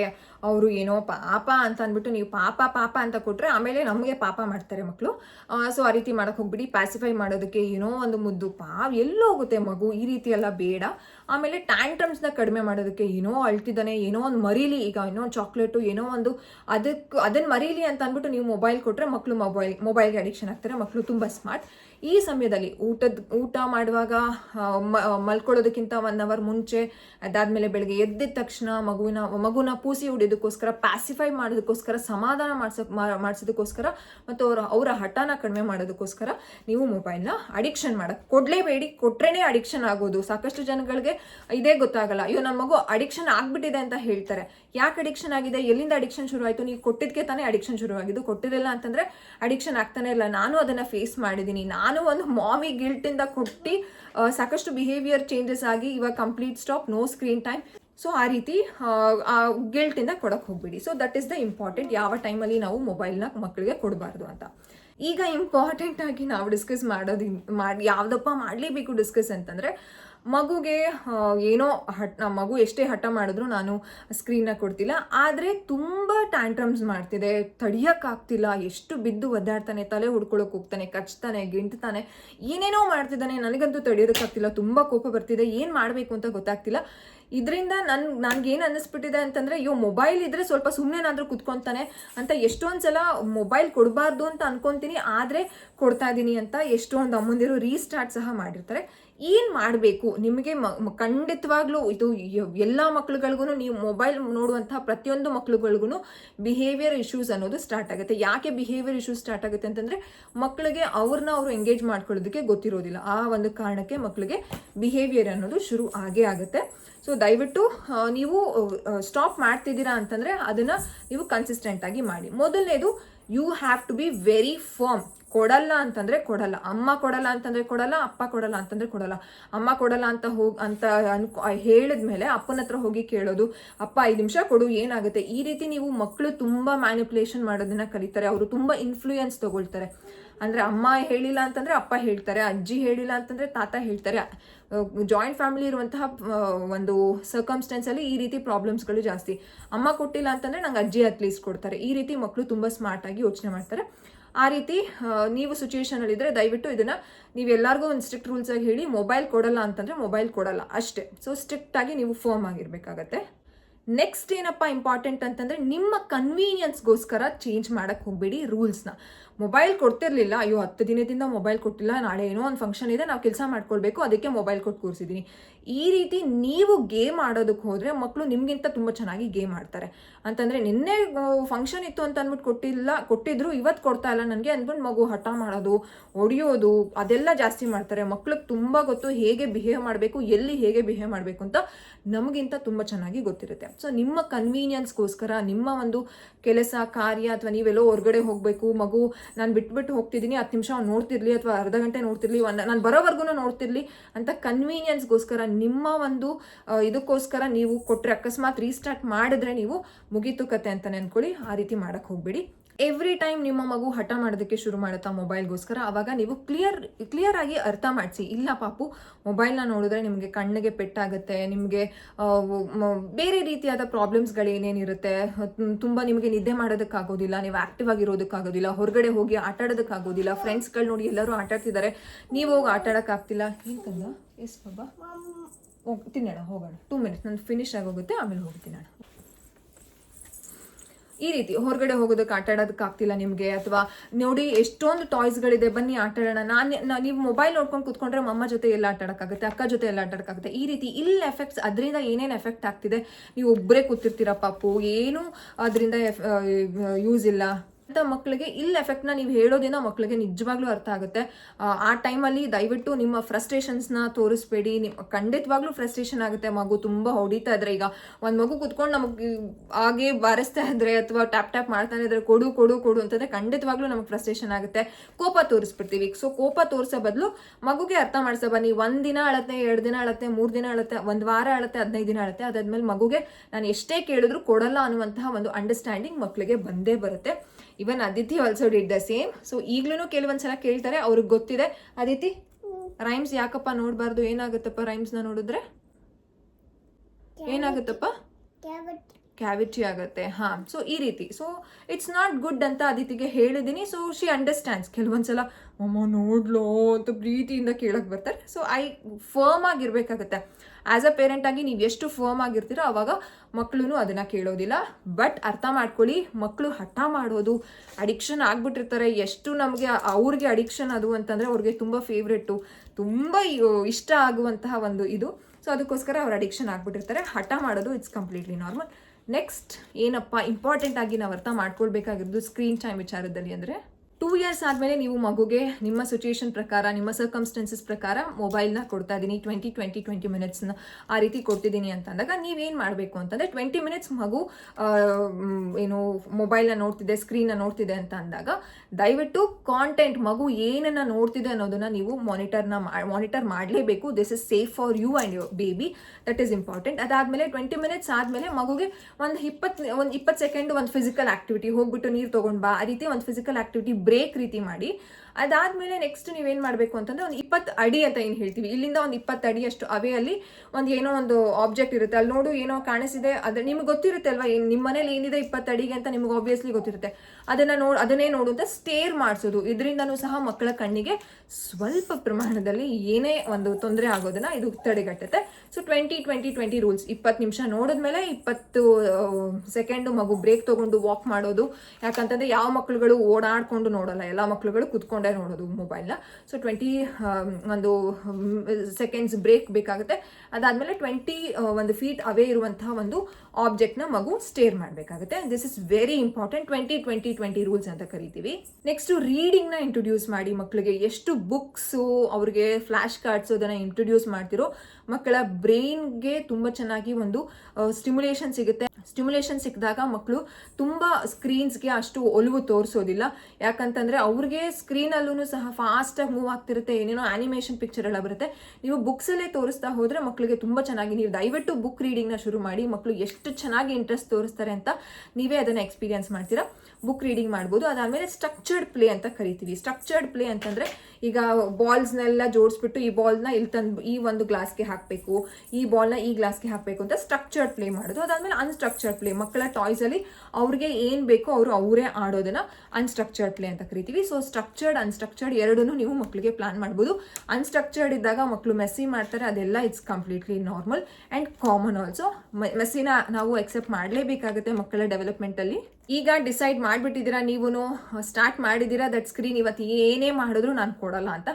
ಅವರು ಏನೋ ಪಾಪ ಅಂತ ಅಂದ್ಬಿಟ್ಟು ನೀವು ಪಾಪ ಪಾಪ ಅಂತ ಕೊಟ್ಟರೆ ಆಮೇಲೆ ನಮಗೆ ಪಾಪ ಮಾಡ್ತಾರೆ ಮಕ್ಕಳು ಸೊ ಆ ರೀತಿ ಮಾಡೋಕೆ ಹೋಗ್ಬಿಡಿ. ಪ್ಯಾಸಿಫೈ ಮಾಡೋದಕ್ಕೆ ಏನೋ ಒಂದು ಮುದ್ದು ಪಾವ್ ಎಲ್ಲೋ ಹೋಗುತ್ತೆ ಮಗು. ಈ ರೀತಿ ಎಲ್ಲ ಬೇಡ. ಆಮೇಲೆ ಟ್ಯಾಂಟ್ರಮ್ಸ್ನ ಕಡಿಮೆ ಮಾಡೋದಕ್ಕೆ ಏನೋ ಅಳ್ತಿದ್ದಾನೆ, ಏನೋ ಒಂದು ಮರೀಲಿ, ಈಗ ಏನೋ ಚಾಕ್ಲೇಟು ಏನೋ ಒಂದು ಅದಕ್ಕೆ ಅದನ್ನು ಮರೀಲಿ ಅಂತ ಅಂದ್ಬಿಟ್ಟು ನೀವು ಮೊಬೈಲ್ ಕೊಟ್ಟರೆ ಮಕ್ಕಳು ಮೊಬೈಲ್ ಮೊಬೈಲ್ಗೆ ಅಡಿಕ್ಷನ್ ಆಗ್ತಾರೆ. ಮಕ್ಕಳು ತುಂಬ ಸ್ಮಾರ್ಟ್ ಈ ಸಮಯದಲ್ಲಿ ಊಟದ, ಊಟ ಮಾಡುವಾಗ ಮಲ್ಕೊಳ್ಳೋದಕ್ಕಿಂತ ಒನ್ ಅವರ್ ಮುಂಚೆ ಅದಾದಮೇಲೆ ಬೆಳಗ್ಗೆ ಎದ್ದಿದ ತಕ್ಷಣ ಮಗುವಿನ, ಮಗುನ ಪೂಸಿ ಹೊಡಿಯೋದಕ್ಕೋಸ್ಕರ ಪ್ಯಾಸಿಫೈ ಮಾಡೋದಕ್ಕೋಸ್ಕರ, ಸಮಾಧಾನ ಮಾಡ್ಸೋಕ್ ಮಾಡಿಸೋದಕ್ಕೋಸ್ಕರ ಮತ್ತು ಅವರ ಅವರ ಹಠನ ಕಡಿಮೆ ಮಾಡೋದಕ್ಕೋಸ್ಕರ ನೀವು ಮೊಬೈಲ್ನ ಅಡಿಕ್ಷನ್ ಮಾಡೋಕ್ಕೆ ಕೊಡಲೇಬೇಡಿ. ಕೊಟ್ರೇನೆ ಅಡಿಕ್ಷನ್ ಆಗೋದು. ಸಾಕಷ್ಟು ಜನಗಳಿಗೆ ಇದೇ ಗೊತ್ತಾಗಲ್ಲ. ಅಯ್ಯೋ ನನ್ನ ಮಗು ಅಡಿಕ್ಷನ್ ಆಗಿಬಿಟ್ಟಿದೆ ಅಂತ ಹೇಳ್ತಾರೆ. ಯಾಕೆ ಅಡಿಕ್ಷನ್ ಆಗಿದೆ? ಎಲ್ಲಿಂದ ಅಡಿಕ್ಷನ್ ಶುರು ಆಯಿತು ನೀವು ಕೊಟ್ಟಿದ್ದಕ್ಕೆ ತಾನೇ ಅಡಿಕ್ಷನ್ ಶುರುವಾಗಿದ್ದು. ಕೊಟ್ಟಿರಲಿಲ್ಲ ಅಂತಂದರೆ ಅಡಿಕ್ಷನ್ ಆಗ್ತಾನೆ ಇಲ್ಲ. ನಾನು ಅದನ್ನು ಫೇಸ್ ಮಾಡಿದ್ದೀನಿ. ನಾನು ಒಂದು ಮಾಮಿ ಗಿಲ್ಟಿಂದ ಕೊಟ್ಟು ಸಾಕಷ್ಟು ಬಿಹೇವಿಯರ್ ಚೇಂಜಸ್ ಆಗಿ ಇವಾಗ complete stop no screen time so ಆ ರೀತಿ ಗಿಲ್ಟಿಂದ ಕೊಡೋಕೆ ಹೋಗ್ಬಿಡಿ. So that is the important ಯಾವ ಟೈಮಲ್ಲಿ ನಾವು ಮೊಬೈಲ್ನ ಮಕ್ಕಳಿಗೆ ಕೊಡಬಾರ್ದು ಅಂತ. ಈಗ ಇಂಪಾರ್ಟೆಂಟ್ ಆಗಿ ನಾವು ಡಿಸ್ಕಸ್ ಮಾಡೋದು ಮಾಡಿ, ಯಾವುದಪ್ಪ ಮಾಡಲೇಬೇಕು ಡಿಸ್ಕಸ್ ಅಂತಂದರೆ ಮಗುಗೆ ಏನೋ ಹಠ ಮಗು ಎಷ್ಟೇ ಹಠ ಮಾಡಿದ್ರು ನಾನು ಸ್ಕ್ರೀನ್ನ ಕೊಡ್ತಿಲ್ಲ. ಆದರೆ ತುಂಬ ಟ್ಯಾಂಟ್ರಮ್ಸ್ ಮಾಡ್ತಿದೆ. ತಡಿಯೋಕ್ಕಾಗ್ತಿಲ್ಲ ಎಷ್ಟು ಬಿದ್ದು ಒದ್ದಾಡ್ತಾನೆ, ತಲೆ ಹುಡ್ಕೊಳ್ಳೋಕೆ ಹೋಗ್ತಾನೆ, ಕಚ್ತಾನೆ, ಗಿಂಟ್ತಾನೆ, ಏನೇನೋ ಮಾಡ್ತಿದ್ದಾನೆ. ನನಗಂತೂ ತಡೆಯೋದಕ್ಕಾಗ್ತಿಲ್ಲ ತುಂಬ ಕೋಪ ಬರ್ತಿದೆ. ಏನು ಮಾಡಬೇಕು ಅಂತ ಗೊತ್ತಾಗ್ತಿಲ್ಲ. ಇದರಿಂದ ನನ್, ನನ್ಗೇನು ಅನ್ನಿಸ್ಬಿಟ್ಟಿದೆ ಅಂತಂದ್ರೆ, ಅಯ್ಯೋ ಮೊಬೈಲ್ ಇದ್ರೆ ಸ್ವಲ್ಪ ಸುಮ್ಮನೆನಾದರೂ ಕುತ್ಕೊಂತಾನೆ ಅಂತ ಎಷ್ಟೊಂದು ಸಲ ಮೊಬೈಲ್ ಕೊಡಬಾರ್ದು ಅಂತ ಅನ್ಕೊತೀನಿ. ಆದರೆ ಕೊಡ್ತಾ ಇದ್ದೀನಿ ಅಂತ ಎಷ್ಟೊಂದು ಅಮ್ಮಂದಿರು ರೀಸ್ಟಾರ್ಟ್ ಸಹ ಮಾಡಿರ್ತಾರೆ. ಏನು ಮಾಡಬೇಕು? ನಿಮಗೆ ಖಂಡಿತವಾಗ್ಲೂ ಇದು ಎಲ್ಲ ಮಕ್ಳುಗಳಿಗೂ ನೀವು ಮೊಬೈಲ್ ನೋಡುವಂತಹ ಪ್ರತಿಯೊಂದು ಮಕ್ಳುಗಳಿಗೂ ಬಿಹೇವಿಯರ್ ಇಶ್ಯೂಸ್ ಅನ್ನೋದು ಸ್ಟಾರ್ಟ್ ಆಗುತ್ತೆ. ಯಾಕೆ ಬಿಹೇವಿಯರ್ ಇಶ್ಯೂಸ್ ಸ್ಟಾರ್ಟ್ ಆಗುತ್ತೆ ಅಂತಂದ್ರೆ ಮಕ್ಕಳಿಗೆ ಅವ್ರನ್ನ ಅವರು ಎಂಗೇಜ್ ಮಾಡ್ಕೊಳ್ಳೋದಕ್ಕೆ ಗೊತ್ತಿರೋದಿಲ್ಲ. ಆ ಒಂದು ಕಾರಣಕ್ಕೆ ಮಕ್ಕಳಿಗೆ ಬಿಹೇವಿಯರ್ ಅನ್ನೋದು ಶುರು ಆಗೇ ಆಗುತ್ತೆ. ಸೊ ದಯವಿಟ್ಟು ನೀವು ಸ್ಟಾಪ್ ಮಾಡ್ತಿದ್ದೀರಾ ಅಂತಂದ್ರೆ ಅದನ್ನ ನೀವು ಕನ್ಸಿಸ್ಟೆಂಟ್ ಆಗಿ ಮಾಡಿ. ಮೊದಲನೇದು you have to be very firm ಕೊಡಲ್ಲ ಅಂತಂದ್ರೆ ಕೊಡಲ್ಲ. ಅಮ್ಮ ಕೊಡಲ್ಲ ಅಂತಂದ್ರೆ ಕೊಡಲ್ಲ, ಅಪ್ಪ ಕೊಡಲ್ಲ ಅಂತಂದ್ರೆ ಕೊಡಲ್ಲ. ಅಮ್ಮ ಕೊಡಲ್ಲ ಅಂತ ಹೋಗಿ, ಅಂತ ಅನ್ಕೊ ಹೇಳಿದ್ಮೇಲೆ ಅಪ್ಪನ ಹತ್ರ ಹೋಗಿ ಕೇಳೋದು, ಅಪ್ಪ ಐದು ನಿಮಿಷ ಕೊಡು, ಏನಾಗುತ್ತೆ? ಈ ರೀತಿ ನೀವು ಮಕ್ಕಳು ತುಂಬಾ ಮ್ಯಾನಿಪುಲೇಷನ್ ಮಾಡೋದನ್ನ ಕಲಿತಾರೆ ಅವರು ತುಂಬಾ ಇನ್ಫ್ಲೂಯೆನ್ಸ್ ತೊಗೊಳ್ತಾರೆ. ಅಂದ್ರೆ ಅಮ್ಮ ಹೇಳಿಲ್ಲ ಅಂತಂದ್ರೆ ಅಪ್ಪ ಹೇಳ್ತಾರೆ, ಅಜ್ಜಿ ಹೇಳಿಲ್ಲ ಅಂತಂದ್ರೆ ತಾತ ಹೇಳ್ತಾರೆ. ಜಾಯಿಂಟ್ ಫ್ಯಾಮಿಲಿ ಇರುವಂತಹ ಒಂದು ಸರ್ಕಮ್ಸ್ಟೆನ್ಸ್ ಅಲ್ಲಿ ಈ ರೀತಿ ಪ್ರಾಬ್ಲಮ್ಸ್ಗಳು ಜಾಸ್ತಿ. ಅಮ್ಮ ಕೊಟ್ಟಿಲ್ಲ ಅಂತಂದ್ರೆ ನಂಗೆ ಅಜ್ಜಿ ಅಟ್ಲೀಸ್ಟ್ ಕೊಡ್ತಾರೆ. ಈ ರೀತಿ ಮಕ್ಕಳು ತುಂಬಾ ಸ್ಮಾರ್ಟಾಗಿ ಯೋಚನೆ ಮಾಡ್ತಾರೆ. ಆ ರೀತಿ ನೀವು ಇದ್ರೆ ದಯವಿಟ್ಟು ಇದನ್ನ ನೀವು ಎಲ್ಲರಿಗೂ ಒಂದು ಸ್ಟ್ರಿಕ್ಟ್ ರೂಲ್ಸ್ ಆಗಿ ಹೇಳಿ ಮೊಬೈಲ್ ಕೊಡಲ್ಲ ಅಂತಂದ್ರೆ ಮೊಬೈಲ್ ಕೊಡಲ್ಲ, ಅಷ್ಟೇ. ಸೊ ಸ್ಟ್ರಿಕ್ಟ್ ಆಗಿ ನೀವು ಫರ್ಮ್ ಆಗಿರಬೇಕಾಗತ್ತೆ. ನೆಕ್ಸ್ಟ್ ಏನಪ್ಪ ಇಂಪಾರ್ಟೆಂಟ್ ಅಂತಂದ್ರೆ ನಿಮ್ಮ ಕನ್ವೀನಿಯನ್ಸ್ಗೋಸ್ಕರ ಚೇಂಜ್ ಮಾಡಕ್ ಹೋಗಬೇಡಿ ರೂಲ್ಸ್ನ ಮೊಬೈಲ್ ಕೊಡ್ತಿರ್ಲಿಲ್ಲ, ಅಯ್ಯೋ ಹತ್ತು ದಿನದಿಂದ ಮೊಬೈಲ್ ಕೊಟ್ಟಿಲ್ಲ, ನಾಳೆ ಏನೋ ಒಂದು ಫಂಕ್ಷನ್ ಇದೆ, ನಾವು ಕೆಲಸ ಮಾಡ್ಕೊಳ್ಬೇಕು, ಅದಕ್ಕೆ ಮೊಬೈಲ್ ಕೊಟ್ಟು ಕೂರಿಸಿದ್ದೀನಿ ಈ ರೀತಿ ನೀವು ಗೇಮ್ ಆಡೋದಕ್ಕೆ ಹೋದರೆ ಮಕ್ಕಳು ನಿಮಗಿಂತ ತುಂಬ ಚೆನ್ನಾಗಿ ಗೇಮ್ ಆಡ್ತಾರೆ. ಅಂತಂದ್ರೆ ನಿನ್ನೆ ಫಂಕ್ಷನ್ ಇತ್ತು ಅಂತ ಅಂದ್ಬಿಟ್ಟು ಕೊಟ್ಟಿಲ್ಲ, ಕೊಟ್ಟಿದ್ರು ಇವತ್ತು ಕೊಡ್ತಾ ಇಲ್ಲ ನನಗೆ ಅಂದ್ಬಿಟ್ಟು ಮಗು ಹಠ ಮಾಡೋದು, ಹೊಡಿಯೋದು, ಅದೆಲ್ಲ ಜಾಸ್ತಿ ಮಾಡ್ತಾರೆ. ಮಕ್ಳಿಗೆ ತುಂಬ ಗೊತ್ತು ಹೇಗೆ ಬಿಹೇವ್ ಮಾಡಬೇಕು, ಎಲ್ಲಿ ಹೇಗೆ ಬಿಹೇವ್ ಮಾಡಬೇಕು ಅಂತ ನಮಗಿಂತ ತುಂಬ ಚೆನ್ನಾಗಿ ಗೊತ್ತಿರುತ್ತೆ. ಸೊ ನಿಮ್ಮ ಕನ್ವೀನಿಯನ್ಸ್ಗೋಸ್ಕರ ನಿಮ್ಮ ಒಂದು ಕೆಲಸ, ಕಾರ್ಯ, ಅಥವಾ ನೀವೆಲ್ಲೋ ಹೊರಗಡೆ ಹೋಗಬೇಕು, ಮಗು ನಾನು ಬಿಟ್ಬಿಟ್ಟು ಹೋಗ್ತಿದ್ದೀನಿ ಹತ್ತು ನಿಮಿಷ ಅವ್ನು ನೋಡ್ತಿರ್ಲಿ ಅಥವಾ ಅರ್ಧ ಗಂಟೆ ನೋಡ್ತಿರ್ಲಿ, ಒಂದು ನಾನು ಬರೋವರೆಗೂ ನೋಡ್ತಿರ್ಲಿ, ಅಂತ ಕನ್ವೀನಿಯನ್ಸ್ಗೋಸ್ಕರ ನಿಮ್ಮ ಒಂದು ಇದಕ್ಕೋಸ್ಕರ ನೀವು ಕೊಟ್ಟರೆ ಅಕಸ್ಮಾತ್ ರೀಸ್ಟಾರ್ಟ್ ಮಾಡಿದ್ರೆ ನೀವು ಮುಗೀತು ಕತೆ ಅಂತ ಅನ್ಕೊಳ್ಳಿ ಆ ರೀತಿ ಮಾಡೋಕ್ಕೆ ಹೋಗ್ಬೇಡಿ. ಎವ್ರಿ ಟೈಮ್ ನಿಮ್ಮ ಮಗು ಹಠ ಮಾಡೋದಕ್ಕೆ ಶುರು ಮಾಡುತ್ತಾ ಮೊಬೈಲ್ಗೋಸ್ಕರ ಆವಾಗ ನೀವು ಕ್ಲಿಯರ್ ಕ್ಲಿಯರ್ ಆಗಿ ಅರ್ಥ ಮಾಡಿಸಿ. ಇಲ್ಲ ಪಾಪು ಮೊಬೈಲ್ನ ನೋಡಿದ್ರೆ ನಿಮಗೆ ಕಣ್ಣಿಗೆ ಪೆಟ್ಟಾಗುತ್ತೆ ನಿಮಗೆ ಬೇರೆ ರೀತಿಯಾದ ಪ್ರಾಬ್ಲಮ್ಸ್ಗಳೇನೇನಿರುತ್ತೆ ತುಂಬ ನಿಮಗೆ ನಿದ್ದೆ ಮಾಡೋದಕ್ಕಾಗೋದಿಲ್ಲ ನೀವು ಆಕ್ಟಿವ್ ಆಗಿರೋದಕ್ಕಾಗೋದಿಲ್ಲ ಹೊರಗಡೆ ಹೋಗಿ ಆಟ ಆಡೋದಕ್ಕಾಗೋದಿಲ್ಲ ಫ್ರೆಂಡ್ಸ್ಗಳು ನೋಡಿ ಎಲ್ಲರೂ ಆಟಾಡ್ತಿದ್ದಾರೆ ನೀವು ಹೋಗಿ ಆಟ ಆಡೋಕ್ಕಾಗ್ತಿಲ್ಲ ಎಸ್ ಬಾಬಾ ಹೋಗಿ ತಿನ್ನೋಣ ಹೋಗೋಣ. ಟೂ ಮಿನಿಟ್ಸ್ ನಾನು ಫಿನಿಶ್ ಆಗೋಗುತ್ತೆ ಆಮೇಲೆ ಹೋಗಿ ತಿನ್ನೋಣ. ಈ ರೀತಿ ಹೊರಗಡೆ ಹೋಗೋದಕ್ಕೆ ಆಟ ಆಡೋದಕ್ಕೆ ಆಗ್ತಿಲ್ಲ ನಿಮಗೆ? ಅಥವಾ ನೋಡಿ ಎಷ್ಟೊಂದು ಟಾಯ್ಸ್ಗಳಿದೆ ಬನ್ನಿ ಆಟ ಆಡೋಣ. ನಾನು ನೀವು ಮೊಬೈಲ್ ನೋಡ್ಕೊಂಡು ಕೂತ್ಕೊಂಡ್ರೆ ಅಮ್ಮ ಜೊತೆ ಎಲ್ಲ ಆಟ ಆಡೋಕ್ಕಾಗುತ್ತೆ, ಅಕ್ಕ ಜೊತೆ ಎಲ್ಲ ಆಟ ಆಡೋಕ್ಕಾಗುತ್ತೆ. ಈ ರೀತಿ ಇಲ್ಲಿ ಎಫೆಕ್ಟ್ಸ್ ಅದರಿಂದ ಏನೇನು ಎಫೆಕ್ಟ್ ಆಗ್ತಿದೆ? ನೀವು ಒಬ್ಬರೇ ಕೂತಿರ್ತೀರ ಪಾಪು? ಏನು ಅದರಿಂದ ಯೂಸ್ ಇಲ್ಲ. ಅಂತ ಮಕ್ಕಳಿಗೆ ಇಲ್ಲಿ ಎಫೆಕ್ಟ್ನ ನೀವು ಹೇಳೋದೇನೋ ಮಕ್ಕಳಿಗೆ ನಿಜವಾಗ್ಲೂ ಅರ್ಥ ಆಗುತ್ತೆ. ಆ, ಟೈಮಲ್ಲಿ ದಯವಿಟ್ಟು ನಿಮ್ಮ ಫ್ರಸ್ಟ್ರೇಷನ್ಸ್ನ ತೋರಿಸ್ಬೇಡಿ. ನಿಮ್ಮ ಖಂಡಿತವಾಗ್ಲೂ ಫ್ರಸ್ಟ್ರೇಷನ್ ಆಗುತ್ತೆ. ಮಗು ತುಂಬ ಹೊಡಿತಾ ಇದ್ರೆ ಈಗ ಒಂದು ಮಗು ಕುತ್ಕೊಂಡು ನಮಗೆ ಹಾಗೆ ಬಾರಿಸ್ತಾ ಇದ್ರೆ ಅಥವಾ ಟ್ಯಾಪ್ ಟ್ಯಾಪ್ ಮಾಡ್ತಾನೆ ಇದ್ರೆ ಕೊಡು ಕೊಡು ಕೊಡು ಅಂತಂದ್ರೆ ಖಂಡಿತವಾಗ್ಲೂ ನಮಗೆ ಫ್ರಸ್ಟ್ರೇಷನ್ ಆಗುತ್ತೆ. ಕೋಪ ತೋರಿಸ್ಬಿಡ್ತೀವಿ. ಸೊ ಕೋಪ ತೋರಿಸೋ ಬದಲು ಮಗುಗೆ ಅರ್ಥ ಮಾಡಿಸೋ ಬನ್ನಿ. ಒಂದು ದಿನ ಅಳತ್ತೆ ಎರಡು ದಿನ ಅಳತ್ತೆ ಮೂರು ದಿನ ಅಳತ್ತೆ ಒಂದು ವಾರ ಅಳತ್ತೆ ಹದಿನೈದು ದಿನ ಅಳತ್ತೆ ಅದಾದ್ಮೇಲೆ ಮಗುಗೆ ನಾನು ಎಷ್ಟೇ ಕೇಳಿದ್ರು ಕೊಡಲ್ಲ ಅನ್ನುವಂತಹ ಒಂದು ಅಂಡರ್ಸ್ಟ್ಯಾಂಡಿಂಗ್ ಮಕ್ಕಳಿಗೆ ಬಂದೇ ಬರುತ್ತೆ. Even Aditi also did the same so ಈಗ್ಲೂ ಕೆಲವೊಂದ್ಸಲ ಕೇಳ್ತಾರೆ, ಅವ್ರಿಗೆ ಗೊತ್ತಿದೆ. ಅದಿತಿ ರೈಮ್ಸ್ ಯಾಕಪ್ಪ ನೋಡಬಾರ್ದು? ಏನಾಗುತ್ತಪ್ಪ ರೈಮ್ಸ್ನ ನೋಡಿದ್ರೆ? ಏನಾಗುತ್ತಪ್ಪ? ಕ್ಯಾವಿಟಿ ಆಗುತ್ತೆ. ಹಾಂ ಸೊ ಈ ರೀತಿ. ಸೊ ಇಟ್ಸ್ ನಾಟ್ ಗುಡ್ ಅಂತ ಅದಿತಿಗೆ ಹೇಳಿದ್ದೀನಿ. ಸೊ ಶಿ ಅಂಡರ್ಸ್ಟ್ಯಾಂಡ್ಸ್ ಕೆಲವೊಂದ್ಸಲ, ಅಮ್ಮ, ನೋಡ್ಲೋ ಅಂತ ಪ್ರೀತಿಯಿಂದ ಕೇಳಕ್ ಬರ್ತಾರೆ. ಸೊ ಐ ಫರ್ಮ್ ಆಗಿರ್ಬೇಕಾಗತ್ತೆ. ಆ್ಯಸ್ ಅ ಪೇರೆಂಟ್ ಆಗಿ ನೀವು ಎಷ್ಟು ಫರ್ಮ್ ಆಗಿರ್ತೀರೋ ಅವಾಗ ಮಕ್ಕಳು ಅದನ್ನ ಕೇಳೋದಿಲ್ಲ. ಬಟ್ ಅರ್ಥ ಮಾಡ್ಕೊಳ್ಳಿ ಮಕ್ಕಳು ಹಠ ಮಾಡೋದು ಅಡಿಕ್ಷನ್ ಆಗ್ಬಿಟ್ಟಿರ್ತಾರೆ. ಎಷ್ಟು ನಮಗೆ, ಅವ್ರಿಗೆ ಅಡಿಕ್ಷನ್ ಅದು ಅಂತಂದ್ರೆ ಅವ್ರಿಗೆ ತುಂಬ ಫೇವ್ರೆಟ್ಟು ತುಂಬ ಇಷ್ಟ ಆಗುವಂತಹ ಒಂದು ಇದು. ಸೊ ಅದಕ್ಕೋಸ್ಕರ ಅವ್ರು ಅಡಿಕ್ಷನ್ ಆಗ್ಬಿಟ್ಟಿರ್ತಾರೆ. ಹಠ ಮಾಡೋದು ಇಟ್ಸ್ ಕಂಪ್ಲೀಟ್ಲಿ ನಾರ್ಮಲ್ ನೆಕ್ಸ್ಟ್ ಏನಪ್ಪ ಇಂಪಾರ್ಟೆಂಟ್ ಆಗಿ ನಾವು ಅರ್ಥ ಮಾಡ್ಕೊಳ್ಬೇಕಾಗಿರೋದು ಸ್ಕ್ರೀನ್ ಟೈಮ್ ವಿಚಾರದಲ್ಲಿ ಅಂದರೆ ಟೂ ಇಯರ್ಸ್ ಆದಮೇಲೆ ನೀವು ಮಗುಗೆ ನಿಮ್ಮ ಸಿಚುಯೇಷನ್ ಪ್ರಕಾರ, ನಿಮ್ಮ ಸರ್ಕಮ್ಸ್ಟೆನ್ಸಸ್ ಪ್ರಕಾರ ಮೊಬೈಲ್ನ ಕೊಡ್ತಾ ಇದ್ದೀನಿ. ಟ್ವೆಂಟಿ ಟ್ವೆಂಟಿ ಟ್ವೆಂಟಿ ಮಿನಿಟ್ಸ್ನ ಆ ರೀತಿ ಕೊಡ್ತಿದ್ದೀನಿ ಅಂತ ಅಂದಾಗ ನೀವೇನು ಮಾಡಬೇಕು ಅಂತಂದರೆ ಟ್ವೆಂಟಿ ಮಿನಿಟ್ಸ್ ಮಗು ಏನು ಮೊಬೈಲ್ನ ನೋಡ್ತಿದೆ ಸ್ಕ್ರೀನ್ನ ನೋಡ್ತಿದೆ ಅಂತ ಅಂದಾಗ ದಯವಿಟ್ಟು ಕಾಂಟೆಂಟ್ ಮಗು ಏನನ್ನು ನೋಡ್ತಿದೆ ಅನ್ನೋದನ್ನು ನೀವು ಮಾನಿಟರ್ನ ಮಾನಿಟರ್ ಮಾಡಲೇಬೇಕು. This is safe for you and your baby that is important ಅದಾದಮೇಲೆ ಟ್ವೆಂಟಿ ಮಿನಿಟ್ಸ್ ಆದಮೇಲೆ ಮಗುಗೆ ಒಂದು ಇಪ್ಪತ್ತು ಒಂದು ಇಪ್ಪತ್ತು ಸೆಕೆಂಡ್ ಒಂದು ಫಿಸಿಕಲ್ ಆ್ಯಕ್ಟಿವಿಟಿ ಹೋಗ್ಬಿಟ್ಟು ನೀರು ತೊಗೊಂಡು ಬಾ. ಆ ರೀತಿ ಒಂದು ಫಿಸಿಕಲ್ ಆಕ್ಟಿವಿಟಿ ಬ್ರೇಕ್ ರೀತಿ ಮಾಡಿ ಅದಾದಮೇಲೆ ನೆಕ್ಸ್ಟ್ ನೀವೇನು ಮಾಡಬೇಕು ಅಂತಂದರೆ ಒಂದು ಇಪ್ಪತ್ತು ಅಡಿ ಅಂತ ಏನು ಹೇಳ್ತೀವಿ. ಇಲ್ಲಿಂದ ಒಂದು ಇಪ್ಪತ್ತು ಅಡಿ ಅಷ್ಟು ಅವೇ ಅಲ್ಲಿ ಒಂದು ಏನೋ ಒಂದು ಆಬ್ಜೆಕ್ಟ್ ಇರುತ್ತೆ. ಅಲ್ಲಿ ನೋಡು ಏನೋ ಕಾಣಿಸಿದೆ ಅದು ನಿಮ್ಗೆ ಗೊತ್ತಿರುತ್ತೆ ಅಲ್ವಾ? ಏನು ನಿಮ್ಮ ಮನೇಲಿ ಏನಿದೆ ಇಪ್ಪತ್ತು ಅಡಿಗೆ ಅಂತ ನಿಮ್ಗೆ ಆಬ್ವಿಯಸ್ಲಿ ಗೊತ್ತಿರುತ್ತೆ. ಅದನ್ನು ನೋಡ್, ಅದನ್ನೇ ನೋಡು ಅಂತ ಸ್ಟೇರ್ ಮಾಡಿಸೋದು. ಇದರಿಂದನೂ ಸಹ ಮಕ್ಕಳ ಕಣ್ಣಿಗೆ ಸ್ವಲ್ಪ ಪ್ರಮಾಣದಲ್ಲಿ ಏನೇ ಒಂದು ತೊಂದರೆ ಆಗೋದನ್ನು ಇದು ತಡೆಗಟ್ಟುತ್ತೆ. So twenty twenty twenty rules ಇಪ್ಪತ್ತು ನಿಮಿಷ ನೋಡಿದ್ಮೇಲೆ ಇಪ್ಪತ್ತು ಸೆಕೆಂಡು ಮಗು ಬ್ರೇಕ್ ತಗೊಂಡು ವಾಕ್ ಮಾಡೋದು. ಯಾಕಂತಂದ್ರೆ ಯಾವ ಮಕ್ಕಳುಗಳು ಓಡಾಡ್ಕೊಂಡು ನೋಡಲ್ಲ. ಎಲ್ಲ ಮಕ್ಕಳುಗಳು ಕುತ್ಕೊಂಡೇ ನೋಡೋದು ಮೊಬೈಲ್ನ ಸೊ ಟ್ವೆಂಟಿ ಒಂದು ಸೆಕೆಂಡ್ಸ್ ಬ್ರೇಕ್ ಬೇಕಾಗುತ್ತೆ. ಅದಾದಮೇಲೆ ಟ್ವೆಂಟಿ ಒಂದು ಫೀಟ್ ಅವೇ ಇರುವಂತಹ ಒಂದು ಆಬ್ಜೆಕ್ಟ್ನ ಮಗು ಸ್ಟೇರ್ ಮಾಡಬೇಕಾಗುತ್ತೆ. This is very important twenty twenty twenty rules ಅಂತ ಕರಿತೀವಿ. ನೆಕ್ಸ್ಟ್ ರೀಡಿಂಗ್ನ ಇಂಟ್ರೊಡ್ಯೂಸ್ ಮಾಡಿ ಮಕ್ಕಳಿಗೆ ಎಷ್ಟು ಬುಕ್ಸು ಅವ್ರಿಗೆ ಫ್ಲ್ಯಾಶ್ ಕಾರ್ಡ್ಸು ಅದನ್ನು ಇಂಟ್ರೊಡ್ಯೂಸ್ ಮಾಡ್ತಿರೋ ಮಕ್ಕಳ ಬ್ರೈನ್ಗೆ ತುಂಬ ಚೆನ್ನಾಗಿ ಒಂದು ಸ್ಟಿಮ್ಯುಲೇಷನ್ ಸಿಗುತ್ತೆ. ಸ್ಟಿಮ್ಯುಲೇಷನ್ ಸಿಕ್ಕಿದಾಗ ಮಕ್ಕಳು ತುಂಬ ಸ್ಕ್ರೀನ್ಸ್ಗೆ ಅಷ್ಟು ಒಲವು ತೋರಿಸೋದಿಲ್ಲ. ಯಾಕಂತಂದರೆ ಅವ್ರಿಗೆ ಸ್ಕ್ರೀನಲ್ಲೂ ಸಹ ಫಾಸ್ಟಾಗಿ ಮೂವ್ ಆಗ್ತಿರುತ್ತೆ, ಏನೇನೋ ಆ್ಯನಿಮೇಷನ್ ಪಿಕ್ಚರ್ ಎಲ್ಲ ಬರುತ್ತೆ. ನೀವು ಬುಕ್ಸಲ್ಲೇ ತೋರಿಸ್ತಾ ಹೋದರೆ ಮಕ್ಕಳಿಗೆ ತುಂಬ ಚೆನ್ನಾಗಿ, ನೀವು ದಯವಿಟ್ಟು ಬುಕ್ ರೀಡಿಂಗ್ನ ಶುರು ಮಾಡಿ ಮಕ್ಕಳು ಎಷ್ಟು ಚೆನ್ನಾಗಿ ಇಂಟ್ರೆಸ್ಟ್ ತೋರಿಸ್ತಾರೆ ಅಂತ ನೀವೇ ಅದನ್ನು ಎಕ್ಸ್ಪೀರಿಯನ್ಸ್ ಮಾಡ್ತೀರಾ. ಬುಕ್ ರೀಡಿಂಗ್ ಮಾಡ್ಬೋದು, ಅದಾದಮೇಲೆ ಸ್ಟ್ರಕ್ಚರ್ಡ್ ಪ್ಲೇ ಅಂತ ಕರಿತೀವಿ. ಸ್ಟ್ರಕ್ಚರ್ಡ್ ಪ್ಲೇ ಅಂತಂದರೆ ಈಗ ಬಾಲ್ಸ್ನೆಲ್ಲ ಜೋಡಿಸ್ಬಿಟ್ಟು ಈ ಬಾಲ್ನ ಇಲ್ಲಿ ತಂದು ಈ ಒಂದು ಗ್ಲಾಸ್ಗೆ ಹಾಕಬೇಕು. ಈ ಬಾಲ್ನ ಈ ಗ್ಲಾಸ್ಗೆ ಹಾಕಬೇಕು ಅಂತ ಸ್ಟ್ರಕ್ಚರ್ಡ್ ಪ್ಲೇ ಮಾಡೋದು. ಅದಾದಮೇಲೆ ಅನ್ಸ್ಟ್ರಕ್ಚರ್ಡ್ ಪ್ಲೇ ಮಕ್ಕಳ ಟಾಯ್ಸಲ್ಲಿ ಅವ್ರಿಗೆ ಏನು ಬೇಕೋ ಅವರು ಅವರೇ ಆಡೋದನ್ನು ಅನ್ಸ್ಟ್ರಕ್ಚರ್ಡ್ ಪ್ಲೇ ಅಂತ ಕರಿತೀವಿ. ಸೊ ಸ್ಟ್ರಕ್ಚರ್ಡ್ ಅನ್ಸ್ಟ್ರಕ್ಚರ್ಡ್ ಎರಡನ್ನೂ ನೀವು ಮಕ್ಕಳಿಗೆ ಪ್ಲಾನ್ ಮಾಡ್ಬೋದು. ಅನ್ಸ್ಟ್ರಕ್ಚರ್ಡ್ ಇದ್ದಾಗ ಮಕ್ಕಳು ಮೆಸ್ಸಿ ಮಾಡ್ತಾರೆ. ಅದೆಲ್ಲ it's completely normal and common also ಮೆಸ್ಸಿನ ನಾವು ಎಕ್ಸೆಪ್ಟ್ ಮಾಡಲೇಬೇಕಾಗುತ್ತೆ ಮಕ್ಕಳ ಡೆವಲಪ್ಮೆಂಟಲ್ಲಿ ಈಗ ಡಿಸೈಡ್ ಮಾಡಿಬಿಟ್ಟಿದ್ದೀರಾ ನೀವು ಸ್ಟಾರ್ಟ್ ಮಾಡಿದ್ದೀರಾ? ದಟ್ ಸ್ಕ್ರೀನ್ ಇವತ್ತು ಏನೇ ಮಾಡಿದ್ರು ನಾನು ಕೊಡಲ್ಲ ಅಂತ.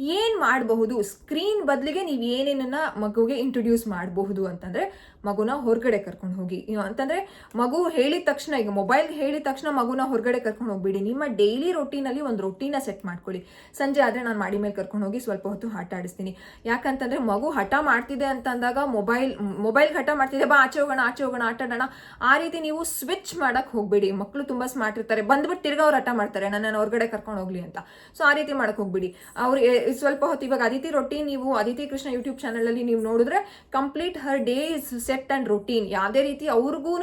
ಏನು ಮಾಡಬಹುದು? ಸ್ಕ್ರೀನ್ ಬದಲಿಗೆ ನೀವು ಏನೇನನ್ನ ಮಗುಗೆ ಇಂಟ್ರೊಡ್ಯೂಸ್ ಮಾಡಬಹುದು ಅಂತಂದರೆ ಮಗುನ ಹೊರಗಡೆ ಕರ್ಕೊಂಡು ಹೋಗಿ. ಅಂತಂದ್ರೆ ಮಗು ಹೇಳಿದ ತಕ್ಷಣ, ಈಗ ಮೊಬೈಲ್ ಹೇಳಿದ ತಕ್ಷಣ ಮಗುನ ಹೊರಗಡೆ ಕರ್ಕೊಂಡು ಹೋಗ್ಬಿಡಿ. ನಿಮ್ಮ ಡೈಲಿ ರೊಟೀನಲ್ಲಿ ಒಂದು ರೊಟೀನ ಸೆಟ್ ಮಾಡ್ಕೊಳ್ಳಿ. ಸಂಜೆ ಆದರೆ ನಾನು ಮಾಡಿ ಮೇಲೆ ಕರ್ಕೊಂಡು ಹೋಗಿ ಸ್ವಲ್ಪ ಹೊತ್ತು ಆಟ ಆಡಿಸ್ತೀನಿ. ಯಾಕಂತಂದರೆ ಮಗು ಹಠ ಮಾಡ್ತಿದೆ ಅಂತ ಅಂದಾಗ ಮೊಬೈಲ್ ಮೊಬೈಲ್ ಹಠ ಮಾಡ್ತಿದೆ, ಬಾ ಆಚೆ ಹೋಗೋಣ ಆಚೆ ಹೋಗೋಣ, ಆಟ ಆಡೋಣ. ಆ ರೀತಿ ನೀವು ಸ್ವಿಚ್ ಮಾಡಕ್ಕೆ ಹೋಗಬೇಡಿ. ಮಕ್ಕಳು ತುಂಬ ಸ್ಮಾರ್ಟ್ ಇರ್ತಾರೆ. ಬಂದ್ಬಿಟ್ಟು ತಿರ್ಗಾ ಅವ್ರು ಹಠ ಮಾಡ್ತಾರೆ. ನನ್ನನ್ನು ಹೊರಗಡೆ ಕರ್ಕೊಂಡು ಹೋಗ್ಲಿ ಅಂತ. ಸೊ ಆ ರೀತಿ ಮಾಡೋಕ್ಕೆ ಹೋಗ್ಬಿಡಿ. ಅವ್ರು ಸ್ವಲ್ಪ ಹೊತ್ತು ಇವಾಗ ಅದಿತಿ ರೊಟ್ಟಿ ನೀವು, ಅದಿತಿ ಕೃಷ್ಣ ಯೂಟ್ಯೂಬ್ ಚಾನಲಲ್ಲಿ ನೀವು ನೋಡಿದ್ರೆ complete her day is set and routine. ಯಾವುದೇ ರೀತಿ ಅವ್ರಿಗೂ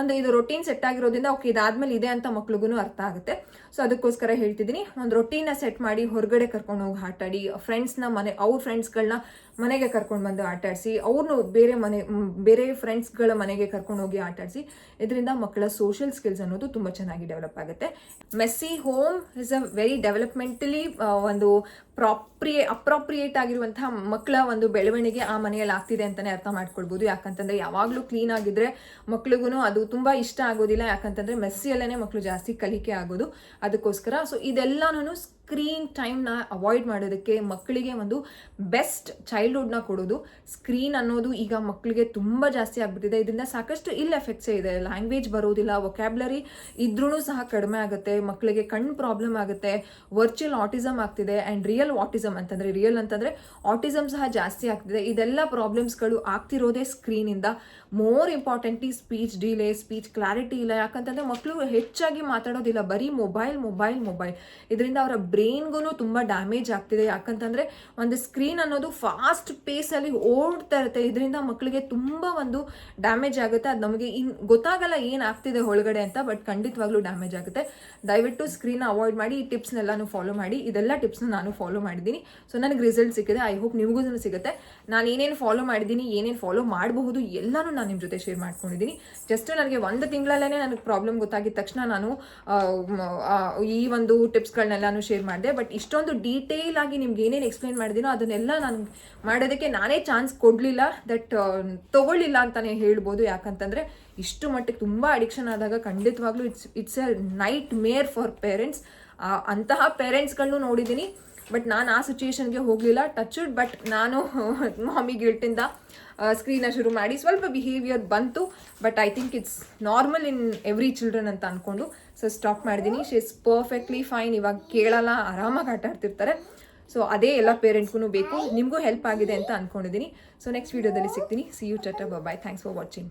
ಒಂದು ಇದು ರೊಟೀನ್ ಸೆಟ್ ಆಗಿರೋದ್ರಿಂದ ಓಕೆ, ಇದಾದ್ಮೇಲೆ ಇದೆ ಅಂತ ಮಕ್ಳಿಗೂ ಅರ್ಥ ಆಗುತ್ತೆ. ಸೊ ಅದಕ್ಕೋಸ್ಕರ ಹೇಳ್ತಿದ್ದೀನಿ, ಒಂದು ರೊಟೀನ ಸೆಟ್ ಮಾಡಿ ಹೊರಗಡೆ ಕರ್ಕೊಂಡು ಹೋಗಿ ಆಟಾಡಿ ಫ್ರೆಂಡ್ಸ್ನ ಮನೆ, ಅವ್ರ ಫ್ರೆಂಡ್ಸ್ಗಳನ್ನ ಮನೆಗೆ ಕರ್ಕೊಂಡು ಬಂದು ಆಟಾಡಿಸಿ ಅವ್ರನ್ನು ಬೇರೆ ಮನೆ ಬೇರೆ ಫ್ರೆಂಡ್ಸ್ಗಳ ಮನೆಗೆ ಕರ್ಕೊಂಡು ಹೋಗಿ ಆಟಾಡಿಸಿ, ಇದರಿಂದ ಮಕ್ಕಳ ಸೋಷಿಯಲ್ ಸ್ಕಿಲ್ಸ್ ಅನ್ನೋದು ತುಂಬ ಚೆನ್ನಾಗಿ ಡೆವಲಪ್ ಆಗುತ್ತೆ. Messy home is a very developmentally ಒಂದು ಪ್ರಾಪ್ರಿಯೇ ಅಪ್ರಾಪ್ರಿಯೇಟ್ ಆಗಿರುವಂತಹ ಮಕ್ಕಳ ಒಂದು ಬೆಳವಣಿಗೆ ಆ ಮನೆಯಲ್ಲಿ ಆಗ್ತಿದೆ ಅಂತಲೇ ಅರ್ಥ ಮಾಡ್ಕೊಳ್ಬೋದು. ಯಾಕಂತಂದರೆ ಯಾವಾಗಲೂ ಕ್ಲೀನ್ ಆಗಿದ್ರೆ ಮಕ್ಳಿಗೂ ಅದು ತುಂಬ ಇಷ್ಟ ಆಗೋದಿಲ್ಲ. ಯಾಕಂತಂದರೆ ಮೆಸ್ಸಿಯಲ್ಲೇ ಮಕ್ಕಳು ಜಾಸ್ತಿ ಕಲಿಕೆ ಆಗೋದು. ಅದಕ್ಕೋಸ್ಕರ. ಸೊ ಇದೆಲ್ಲನೂ ಸ್ಕ್ರೀನ್ ಟೈಮ್ನ ಅವಾಯ್ಡ್ ಮಾಡೋದಕ್ಕೆ ಮಕ್ಕಳಿಗೆ ಒಂದು ಬೆಸ್ಟ್ ಚೈಲ್ಡ್ಹುಡ್ನ ಕೊಡೋದು. ಸ್ಕ್ರೀನ್ ಅನ್ನೋದು ಈಗ ಮಕ್ಕಳಿಗೆ ತುಂಬ ಜಾಸ್ತಿ ಆಗ್ಬಿಟ್ಟಿದೆ. ಇದರಿಂದ ಸಾಕಷ್ಟು ಇಲ್ ಎಫೆಕ್ಟ್ಸೇ ಇದೆ. ಲ್ಯಾಂಗ್ವೇಜ್ ಬರೋದಿಲ್ಲ ವೊಕ್ಯಾಬ್ಲರಿ ಇದ್ರೂ ಸಹ ಕಡಿಮೆ ಆಗುತ್ತೆ. ಮಕ್ಕಳಿಗೆ ಕಣ್ಣು ಪ್ರಾಬ್ಲಮ್ ಆಗುತ್ತೆ ವರ್ಚುವಲ್ ಆಟಿಸಮ್ ಆಗ್ತಿದೆ ಆ್ಯಂಡ್ ರಿಯಲ್ ಆಟಿಸಮ್ ಅಂತಂದರೆ ರಿಯಲ್ ಅಂತಂದರೆ ಆಟಿಸಮ್ ಸಹ ಜಾಸ್ತಿ ಆಗ್ತಿದೆ. ಇದೆಲ್ಲ ಪ್ರಾಬ್ಲಮ್ಸ್ಗಳು ಆಗ್ತಿರೋದೇ ಸ್ಕ್ರೀನಿಂದ. More importantly speech delay speech clarity ಇಲ್ಲ. ಯಾಕಂತಂದರೆ ಮಕ್ಕಳು ಹೆಚ್ಚಾಗಿ ಮಾತಾಡೋದಿಲ್ಲ. ಬರೀ ಮೊಬೈಲ್ ಮೊಬೈಲ್ ಮೊಬೈಲ್ ಇದರಿಂದ ಅವರ ಬ್ರೈನ್ಗೂ ತುಂಬ ಡ್ಯಾಮೇಜ್ ಆಗ್ತಿದೆ. ಯಾಕಂತಂದರೆ ಒಂದು ಸ್ಕ್ರೀನ್ ಅನ್ನೋದು ಫಾಸ್ಟ್ ಪೇಸಲ್ಲಿ ಓಡ್ತಾ ಇರುತ್ತೆ. ಇದರಿಂದ ಮಕ್ಕಳಿಗೆ ತುಂಬ ಒಂದು ಡ್ಯಾಮೇಜ್ ಆಗುತ್ತೆ. ಅದು ನಮಗೆ ಇನ್ ಗೊತ್ತಾಗಲ್ಲ ಏನು ಆಗ್ತಿದೆ ಒಳಗಡೆ ಅಂತ, ಬಟ್ ಖಂಡಿತವಾಗ್ಲೂ ಡ್ಯಾಮೇಜ್ ಆಗುತ್ತೆ. ದಯವಿಟ್ಟು ಸ್ಕ್ರೀನ್ ಅವಾಯ್ಡ್ ಮಾಡಿ, ಈ ಟಿಪ್ಸ್ನೆಲ್ಲಾನು ಫಾಲೋ ಮಾಡಿ. ಇದೆಲ್ಲ ಟಿಪ್ಸ್ನ ನಾನು ಫಾಲೋ ಮಾಡಿದ್ದೀನಿ. ಸೊ, ನನಗೆ ರಿಸಲ್ಟ್ ಸಿಕ್ಕಿದೆ. ಐ ಹೋಪ್ ನಿಮಗೂ ಸಿಗುತ್ತೆ. ನಾನು ಏನೇನು ಫಾಲೋ ಮಾಡಿದ್ದೀನಿ, ಏನೇನು ಫಾಲೋ ಮಾಡಬಹುದು, ಎಲ್ಲನೂ ನಾನು ನಿಮ್ಮ ಜೊತೆ ಶೇರ್ ಮಾಡ್ಕೊಂಡಿದ್ದೀನಿ. ಜಸ್ಟ್ ನನಗೆ ಒಂದು ತಿಂಗಳಲ್ಲೇ ನನಗೆ ಪ್ರಾಬ್ಲಮ್ ಗೊತ್ತಾಗಿದ ತಕ್ಷಣ ನಾನು ಈ ಒಂದು ಟಿಪ್ಸ್ಗಳನ್ನೆಲ್ಲಾನು ಶೇರ್ ಮಾಡಿದೆ ಬಟ್ ಇಷ್ಟೊಂದು ಡೀಟೇಲ್ ಆಗಿ ನಿಮ್ಗೆ ಏನೇನು ಎಕ್ಸ್ಪ್ಲೈನ್ ಮಾಡಿದೀನೋ ಅದನ್ನೆಲ್ಲ ನಾನು ಮಾಡೋದಕ್ಕೆ ನಾನೇ ಚಾನ್ಸ್ ಕೊಡಲಿಲ್ಲ. ದಟ್ ತಗೊಳ್ಳಿಲ್ಲ ಅಂತಲೇ ಹೇಳ್ಬೋದು. ಯಾಕಂತಂದರೆ ಇಷ್ಟು ಮಟ್ಟಿಗೆ ತುಂಬ ಅಡಿಕ್ಷನ್ ಆದಾಗ ಖಂಡಿತವಾಗ್ಲೂ it's it's a nightmare for parents ಅಂತಹ ಪೇರೆಂಟ್ಸ್ಗಳನ್ನೂ ನೋಡಿದ್ದೀನಿ. ಬಟ್ ನಾನು ಆ ಸಿಚುಯೇಷನ್ಗೆ ಹೋಗಲಿಲ್ಲ. ಟಚ್ಡ್ ಬಟ್ ನಾನು ಮಾಮಿ ಗಿಲ್ಟಿಂದ ಸ್ಕ್ರೀನ ಶುರು ಮಾಡಿ. ಸ್ವಲ್ಪ ಬಿಹೇವಿಯರ್ ಬಂತು but I think it's normal in every children ಅಂತ ಅಂದ್ಕೊಂಡು ಸೊ ಸ್ಟಾಪ್ ಮಾಡಿದ್ದೀನಿ ಶಿ ಇಸ್ ಪರ್ಫೆಕ್ಟ್ಲಿ ಫೈನ್ ಇವಾಗ ಕೇಳಲ್ಲ, ಆರಾಮಾಗಿ ಆಟ ಆಡ್ತಿರ್ತಾರೆ. ಸೊ ಅದೇ ಎಲ್ಲ ಪೇರೆಂಟ್ಗೂ ಬೇಕು. ನಿಮಗೂ ಹೆಲ್ಪ್ ಆಗಿದೆ ಅಂತ ಅಂದ್ಕೊಂಡಿದ್ದೀನಿ ಸೊ ನೆಕ್ಸ್ಟ್ ವೀಡಿಯೋದಲ್ಲಿ ಸಿಗ್ತೀನಿ. ಸಿ ಯು ಚಟ ಬಾಯ್ ಥ್ಯಾಂಕ್ಸ್ ಫಾರ್ ವಾಚಿಂಗ್